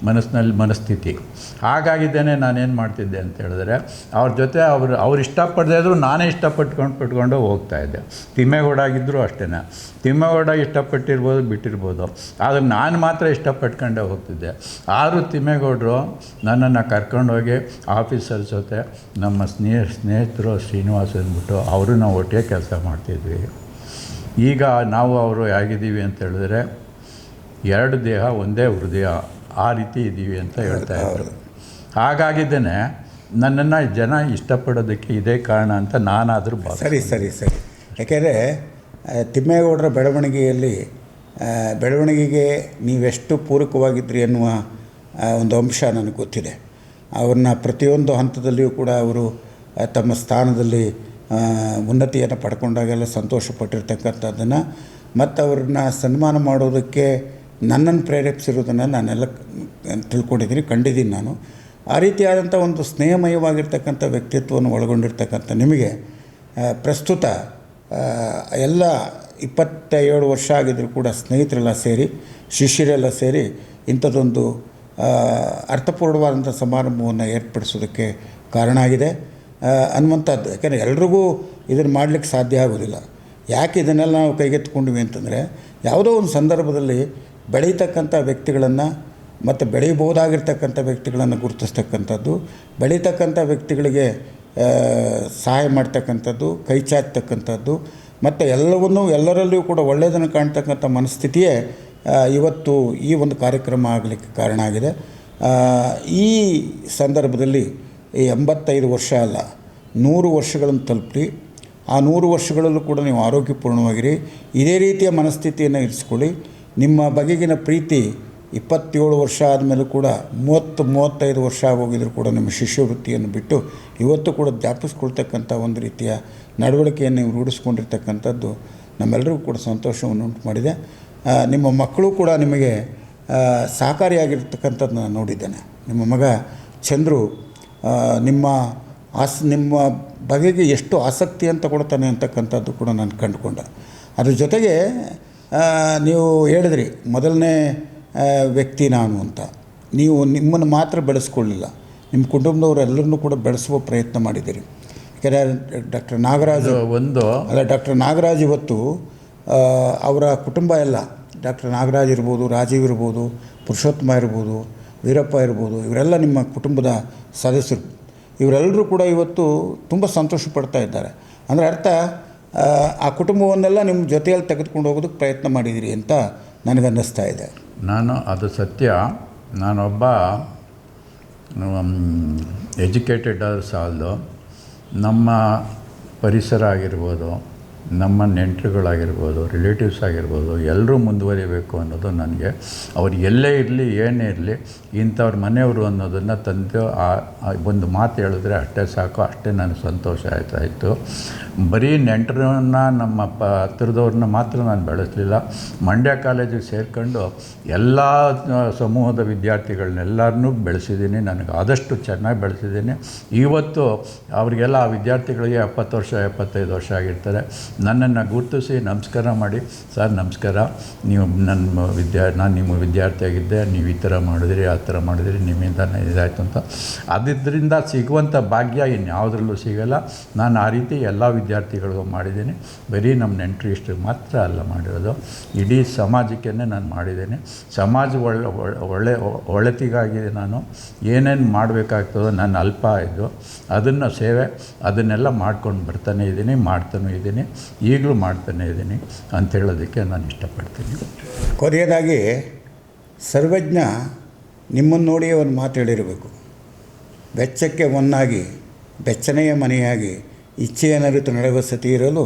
ಮನಸ್ಸಿನಲ್ಲಿ ಮನಸ್ಥಿತಿ. ಹಾಗಾಗಿದ್ದೇನೆ ನಾನೇನು ಮಾಡ್ತಿದ್ದೆ ಅಂತ ಹೇಳಿದ್ರೆ, ಅವ್ರ ಜೊತೆ ಅವರು, ಅವ್ರು ಇಷ್ಟಪಡದೇ ಇದ್ದರೂ ನಾನೇ ಇಷ್ಟಪಟ್ಕೊಂಡು, ಪಟ್ಕೊಂಡು ಹೋಗ್ತಾ ಇದ್ದೆ. ತಿಮ್ಮೆಗೌಡಾಗಿದ್ದರೂ ಅಷ್ಟೇ ತಿಮ್ಮೇಗೌಡ ಇಷ್ಟಪಟ್ಟಿರ್ಬೋದು, ಬಿಟ್ಟಿರ್ಬೋದು. ಆದರೆ ನಾನು ಮಾತ್ರ ಇಷ್ಟಪಟ್ಕೊಂಡೇ ಹೋಗ್ತಿದ್ದೆ. ಆದರೂ ತಿಮ್ಮೇಗೌಡರು ನನ್ನನ್ನು ಕರ್ಕೊಂಡೋಗಿ ಆಫೀಸರ್ ಜೊತೆ ನಮ್ಮ ಸ್ನೇಹ, ಸ್ನೇಹಿತರು ಶ್ರೀನಿವಾಸ್ ಅಂದ್ಬಿಟ್ಟು ಅವರು ನಾವು ಒಟ್ಟಿಗೆ ಕೆಲಸ ಮಾಡ್ತಿದ್ವಿ. ಈಗ ನಾವು ಅವರು ಹೇಗಿದ್ದೀವಿ ಅಂತ ಹೇಳಿದ್ರೆ, ಎರಡು ದೇಹ, ಒಂದೇ ಹೃದಯ. ಆ ರೀತಿ ಇದ್ದೀವಿ ಅಂತ ಹೇಳ್ತಾ ಇದ್ದರು ಹಾಗಾಗಿದ್ದೇನೆ ನನ್ನನ್ನು ಜನ ಇಷ್ಟಪಡೋದಕ್ಕೆ ಇದೇ ಕಾರಣ ಅಂತ ನಾನಾದರೂ ಸರಿ ಸರಿ ಸರಿ. ಯಾಕೆಂದರೆ ತಿಮ್ಮೇಗೌಡರ ಬೆಳವಣಿಗೆಯಲ್ಲಿ ಬೆಳವಣಿಗೆಗೆ ನೀವೆಷ್ಟು ಪೂರಕವಾಗಿದ್ರಿ ಅನ್ನುವ ಒಂದು ಅಂಶ ನನಗೆ ಗೊತ್ತಿದೆ. ಅವ್ರನ್ನ ಪ್ರತಿಯೊಂದು ಹಂತದಲ್ಲಿಯೂ ಕೂಡ ಅವರು ತಮ್ಮ ಸ್ಥಾನದಲ್ಲಿ ಉನ್ನತಿಯನ್ನು ಪಡ್ಕೊಂಡಾಗೆಲ್ಲ ಸಂತೋಷಪಟ್ಟಿರ್ತಕ್ಕಂಥದ್ದನ್ನು ಮತ್ತು ಅವ್ರನ್ನ ಸನ್ಮಾನ ಮಾಡೋದಕ್ಕೆ ನನ್ನನ್ನು ಪ್ರೇರೇಪಿಸಿರೋದನ್ನು ನಾನೆಲ್ಲ ತಿಳ್ಕೊಂಡಿದ್ದೀನಿ, ಕಂಡಿದ್ದೀನಿ ನಾನು. ಆ ರೀತಿಯಾದಂಥ ಒಂದು ಸ್ನೇಹಮಯವಾಗಿರ್ತಕ್ಕಂಥ ವ್ಯಕ್ತಿತ್ವವನ್ನು ಒಳಗೊಂಡಿರ್ತಕ್ಕಂಥ ನಿಮಗೆ ಪ್ರಸ್ತುತ ಎಲ್ಲ ಇಪ್ಪತ್ತೇಳು ವರ್ಷ ಆಗಿದ್ದರೂ ಕೂಡ ಸ್ನೇಹಿತರೆಲ್ಲ ಸೇರಿ, ಶಿಷ್ಯರೆಲ್ಲ ಸೇರಿ ಇಂಥದ್ದೊಂದು ಅರ್ಥಪೂರ್ಣವಾದಂಥ ಸಮಾರಂಭವನ್ನು ಏರ್ಪಡಿಸೋದಕ್ಕೆ ಕಾರಣ ಆಗಿದೆ. ಅನ್ನುವಂಥದ್ದು. ಯಾಕೆಂದರೆ ಎಲ್ರಿಗೂ ಇದನ್ನು ಮಾಡಲಿಕ್ಕೆ ಸಾಧ್ಯ ಆಗೋದಿಲ್ಲ. ಯಾಕೆ ಇದನ್ನೆಲ್ಲ ನಾವು ಕೈಗೆತ್ತಿಕೊಂಡ್ವಿ ಅಂತಂದರೆ, ಯಾವುದೋ ಒಂದು ಸಂದರ್ಭದಲ್ಲಿ ಬೆಳೀತಕ್ಕಂಥ ವ್ಯಕ್ತಿಗಳನ್ನು ಮತ್ತು ಬೆಳೀಬೋದಾಗಿರ್ತಕ್ಕಂಥ ವ್ಯಕ್ತಿಗಳನ್ನು ಗುರುತಿಸ್ತಕ್ಕಂಥದ್ದು, ಬೆಳೀತಕ್ಕಂಥ ವ್ಯಕ್ತಿಗಳಿಗೆ ಸಹಾಯ ಮಾಡ್ತಕ್ಕಂಥದ್ದು, ಕೈ ಚಾಚ್ತಕ್ಕಂಥದ್ದು, ಮತ್ತು ಎಲ್ಲವನ್ನೂ ಎಲ್ಲರಲ್ಲಿಯೂ ಕೂಡ ಒಳ್ಳೆಯದನ್ನು ಕಾಣ್ತಕ್ಕಂಥ ಮನಸ್ಥಿತಿಯೇ ಇವತ್ತು ಈ ಒಂದು ಕಾರ್ಯಕ್ರಮ ಆಗಲಿಕ್ಕೆ ಕಾರಣ ಆಗಿದೆ. ಈ ಸಂದರ್ಭದಲ್ಲಿ ಈ ಎಂಬತ್ತೈದು ವರ್ಷ ಅಲ್ಲ, ನೂರು ವರ್ಷಗಳನ್ನು ತಲುಪಿ ಆ ನೂರು ವರ್ಷಗಳಲ್ಲೂ ಕೂಡ ನೀವು ಆರೋಗ್ಯಪೂರ್ಣವಾಗಿರಿ. ಇದೇ ರೀತಿಯ ಮನಸ್ಥಿತಿಯನ್ನು ಇರಿಸ್ಕೊಳ್ಳಿ. ನಿಮ್ಮ ಬಗೆಗಿನ ಪ್ರೀತಿ ಇಪ್ಪತ್ತೇಳು ವರ್ಷ ಆದಮೇಲೂ ಕೂಡ ಮೂವತ್ತು, ಮೂವತ್ತೈದು ವರ್ಷ ಆಗೋಗಿದ್ರು ಕೂಡ ನಿಮ್ಮ ಶಿಷ್ಯವೃತ್ತಿಯನ್ನು ಬಿಟ್ಟು ಇವತ್ತು ಕೂಡ ಜ್ಞಾಪಿಸ್ಕೊಳ್ತಕ್ಕಂಥ ಒಂದು ರೀತಿಯ ನಡವಳಿಕೆಯನ್ನು ನೀವು ರೂಢಿಸ್ಕೊಂಡಿರ್ತಕ್ಕಂಥದ್ದು ನಮ್ಮೆಲ್ಲರಿಗೂ ಕೂಡ ಸಂತೋಷವನ್ನು ಉಂಟು ಮಾಡಿದೆ. ನಿಮ್ಮ ಮಕ್ಕಳು ಕೂಡ ನಿಮಗೆ ಸಹಕಾರಿಯಾಗಿರ್ತಕ್ಕಂಥದ್ದು ನಾನು ನೋಡಿದ್ದೇನೆ. ನಿಮ್ಮ ಮಗ ಚಂದ್ರು ನಿಮ್ಮ ಆಸ್, ನಿಮ್ಮ ಬಗೆಗೆ ಎಷ್ಟು ಆಸಕ್ತಿ ಅಂತ ಕೊಡ್ತಾನೆ ಅಂತಕ್ಕಂಥದ್ದು ಕೂಡ ನಾನು ಕಂಡುಕೊಂಡೆ. ಅದ್ರ ಜೊತೆಗೆ ನೀವು ಹೇಳಿದ್ರಿ ಮೊದಲನೇ ವ್ಯಕ್ತಿ ನಾನು ಅಂತ. ನೀವು ನಿಮ್ಮನ್ನು ಮಾತ್ರ ಬೆಳೆಸ್ಕೊಳ್ಳಿಲ್ಲ. ನಿಮ್ಮ ಕುಟುಂಬದವರೆಲ್ಲರನ್ನೂ ಕೂಡ ಬೆಳೆಸುವ ಪ್ರಯತ್ನ ಮಾಡಿದ್ದೀರಿ. ಯಾಕೆಂದರೆ ಡಾಕ್ಟರ್ ನಾಗರಾಜ್ ಒಂದು. ಅಲ್ಲ ಡಾಕ್ಟರ್ ನಾಗರಾಜ್ ಇವತ್ತು ಅವರ ಕುಟುಂಬ ಎಲ್ಲ ಡಾಕ್ಟರ್ ನಾಗರಾಜ್ ಇರ್ಬೋದು ರಾಜೀವ್ ಇರ್ಬೋದು ಪುರುಷೋತ್ತಮ ಇರ್ಬೋದು ವೀರಪ್ಪ ಇರ್ಬೋದು ಇವರೆಲ್ಲ ನಿಮ್ಮ ಕುಟುಂಬದ ಸದಸ್ಯರು. ಇವರೆಲ್ಲರೂ ಕೂಡ ಇವತ್ತು ತುಂಬ ಸಂತೋಷ ಪಡ್ತಾ ಇದ್ದಾರೆ. ಅಂದರೆ ಅರ್ಥ ಆ, ಕುಟುಂಬವನ್ನೆಲ್ಲ ನಿಮ್ಮ ಜೊತೆಯಲ್ಲಿ ತೆಗೆದುಕೊಂಡು ಹೋಗೋದಕ್ಕೆ ಪ್ರಯತ್ನ ಮಾಡಿದಿರಿ ಅಂತ ನನಗನ್ನಿಸ್ತಾ ಇದೆ. ನಾನು ಅದು ಸತ್ಯ. ನಾನೊಬ್ಬ ಎಜುಕೇಟೆಡ್ ಸಾಲದು. ನಮ್ಮ ಪರಿಸರ ಆಗಿರ್ಬೋದು ನಮ್ಮ ನೆಂಟರುಗಳಾಗಿರ್ಬೋದು ರಿಲೇಟಿವ್ಸ್ ಆಗಿರ್ಬೋದು ಎಲ್ಲರೂ ಮುಂದುವರಿಬೇಕು ಅನ್ನೋದು ನನಗೆ. ಅವ್ರು ಎಲ್ಲೇ ಇರಲಿ ಏನೇ ಇರಲಿ ಇಂಥವ್ರ ಮನೆಯವರು ಅನ್ನೋದನ್ನು ತಂದು ಆ ಒಂದು ಮಾತು ಹೇಳಿದ್ರೆ ಅಷ್ಟೇ ಸಾಕು ಅಷ್ಟೇ ನನಗೆ ಸಂತೋಷ ಆಯ್ತಾಯಿತು. ಬರೀ ನೆಂಟರನ್ನ ನಮ್ಮ ಪ ಹತ್ತಿರದವ್ರನ್ನ ಮಾತ್ರ ನಾನು ಬೆಳೆಸಲಿಲ್ಲ. ಮಂಡ್ಯ ಕಾಲೇಜಿಗೆ ಸೇರಿಕೊಂಡು ಎಲ್ಲ ಸಮೂಹದ ವಿದ್ಯಾರ್ಥಿಗಳನ್ನೆಲ್ಲರನ್ನೂ ಬೆಳೆಸಿದ್ದೀನಿ. ನನಗೆ ಆದಷ್ಟು ಚೆನ್ನಾಗಿ ಬೆಳೆಸಿದ್ದೀನಿ. ಇವತ್ತು ಅವರಿಗೆಲ್ಲ ಆ ವಿದ್ಯಾರ್ಥಿಗಳಿಗೆ ಎಪ್ಪತ್ತು ವರ್ಷ, ಎಪ್ಪತ್ತೈದು ವರ್ಷ ಆಗಿರ್ತಾರೆ. ನನ್ನನ್ನು ಗುರುತಿಸಿ ನಮಸ್ಕಾರ ಮಾಡಿ, ಸರ್, ನಮಸ್ಕಾರ. ನೀವು ನನ್ನ ವಿದ್ಯಾ, ನಾನು ನಿಮ್ಮ ವಿದ್ಯಾರ್ಥಿಯಾಗಿದ್ದೆ ನೀವು ಈ ಥರ ಮಾಡಿದ್ರಿ, ಆ ಥರ ಮಾಡಿದ್ರಿ ನಿಮ್ಮಿಂದ ಇದಾಯಿತು ಅಂತ. ಅದರಿಂದ ಸಿಗುವಂಥ ಭಾಗ್ಯ ಇನ್ಯಾವುದ್ರಲ್ಲೂ ಸಿಗಲ್ಲ. ನಾನು ಆ ರೀತಿ ಎಲ್ಲ ವಿದ್ಯಾರ್ಥಿಗಳಿಗೂ ಮಾಡಿದ್ದೀನಿ. ಬರೀ ನಮ್ಮ ನೆಂಟರು ಇಷ್ಟು ಮಾತ್ರ ಅಲ್ಲ ಮಾಡಿರೋದು. ಇಡೀ ಸಮಾಜಕ್ಕೆ ನಾನು ಮಾಡಿದ್ದೀನಿ. ಸಮಾಜ ಒಳ್ಳೆ ಒಳ್ಳೆ ಒಳ್ಳೆತಿಗಾಗಿ ನಾನು. ಏನೇನು ಮಾಡಬೇಕಾಗ್ತದೋ ನನ್ನ ಅಲ್ಪ ಇದ್ದು ಅದನ್ನು ಸೇವೆ, ಅದನ್ನೆಲ್ಲ ಮಾಡ್ಕೊಂಡು ಬರ್ತಾನೆ ಇದ್ದೀನಿ, ಮಾಡ್ತಾನೂ ಇದ್ದೀನಿ. ಈಗಲೂ ಮಾಡ್ತಾನೆ ಇದ್ದೀನಿ ಅಂತ ಹೇಳೋದಕ್ಕೆ ನಾನು ಇಷ್ಟಪಡ್ತೀನಿ. ಕೊನೆಯದಾಗಿ, ಸರ್ವಜ್ಞ ನಿಮ್ಮನ್ನು ನೋಡಿ ಒಂದು ಮಾತು ಹೇಳಿರಬೇಕು. ಬೆಚ್ಚಕ್ಕೆ ಒನ್ನಾಗಿ, ಬೆಚ್ಚನೆಯ ಮನೆಯಾಗಿ ಇಚ್ಛೆಯನರಿತು ನಡೆವ ಸತಿ ಇರಲು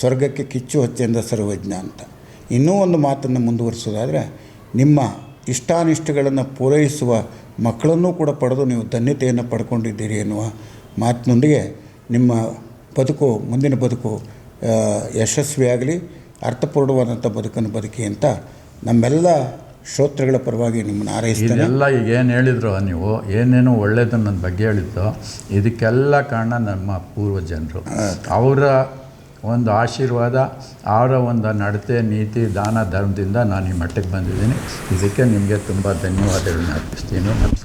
ಸ್ವರ್ಗಕ್ಕೆ ಕಿಚ್ಚು ಹಚ್ಚೆಂದ ಸರ್ವಜ್ಞ ಅಂತ. ಇನ್ನೂ ಒಂದು ಮಾತನ್ನು ಮುಂದುವರಿಸೋದಾದರೆ, ನಿಮ್ಮ ಇಷ್ಟಾನಿಷ್ಟಗಳನ್ನು ಪೂರೈಸುವ ಮಕ್ಕಳನ್ನೂ ಕೂಡ ಪಡೆದು ನೀವು ಧನ್ಯತೆಯನ್ನು ಪಡ್ಕೊಂಡಿದ್ದೀರಿ ಎನ್ನುವ ಮಾತಿನೊಂದಿಗೆ ನಿಮ್ಮ ಬದುಕು, ಮುಂದಿನ ಬದುಕು ಯಶಸ್ವಿಯಾಗಲಿ, ಅರ್ಥಪೂರ್ಣವಾದಂಥ ಬದುಕನ್ನು ಬದುಕಿ ಅಂತ ನಮ್ಮೆಲ್ಲ ಶ್ರೋತೃಗಳ ಪರವಾಗಿ ನಿಮ್ಮನ್ನು ಹಾರೈಸ್ತೇನೆ ಇದೆಲ್ಲ ಈಗ ಏನು ಹೇಳಿದ್ರು ನೀವು ಏನೇನೋ ಒಳ್ಳೆಯದು ನನ್ನ ಬಗ್ಗೆ ಹೇಳಿದ್ದು ಇದಕ್ಕೆಲ್ಲ ಕಾರಣ ನಮ್ಮ ಪೂರ್ವಜನರು. ಅವರ ಒಂದು ಆಶೀರ್ವಾದ ಅವರ ಒಂದು ನಡತೆ ನೀತಿ ದಾನ ಧರ್ಮದಿಂದ ನಾನು ಈ ಮಟ್ಟಕ್ಕೆ ಬಂದಿದ್ದೀನಿ. ಇದಕ್ಕೆ ನಿಮಗೆ ತುಂಬ ಧನ್ಯವಾದಗಳನ್ನ ಅರ್ಪಿಸ್ತೀನಿ. ನಮಸ್ಕಾರ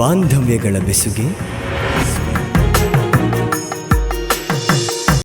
ಬಾಂಧವ್ಯಗಳ ಬೆಸುಗೆ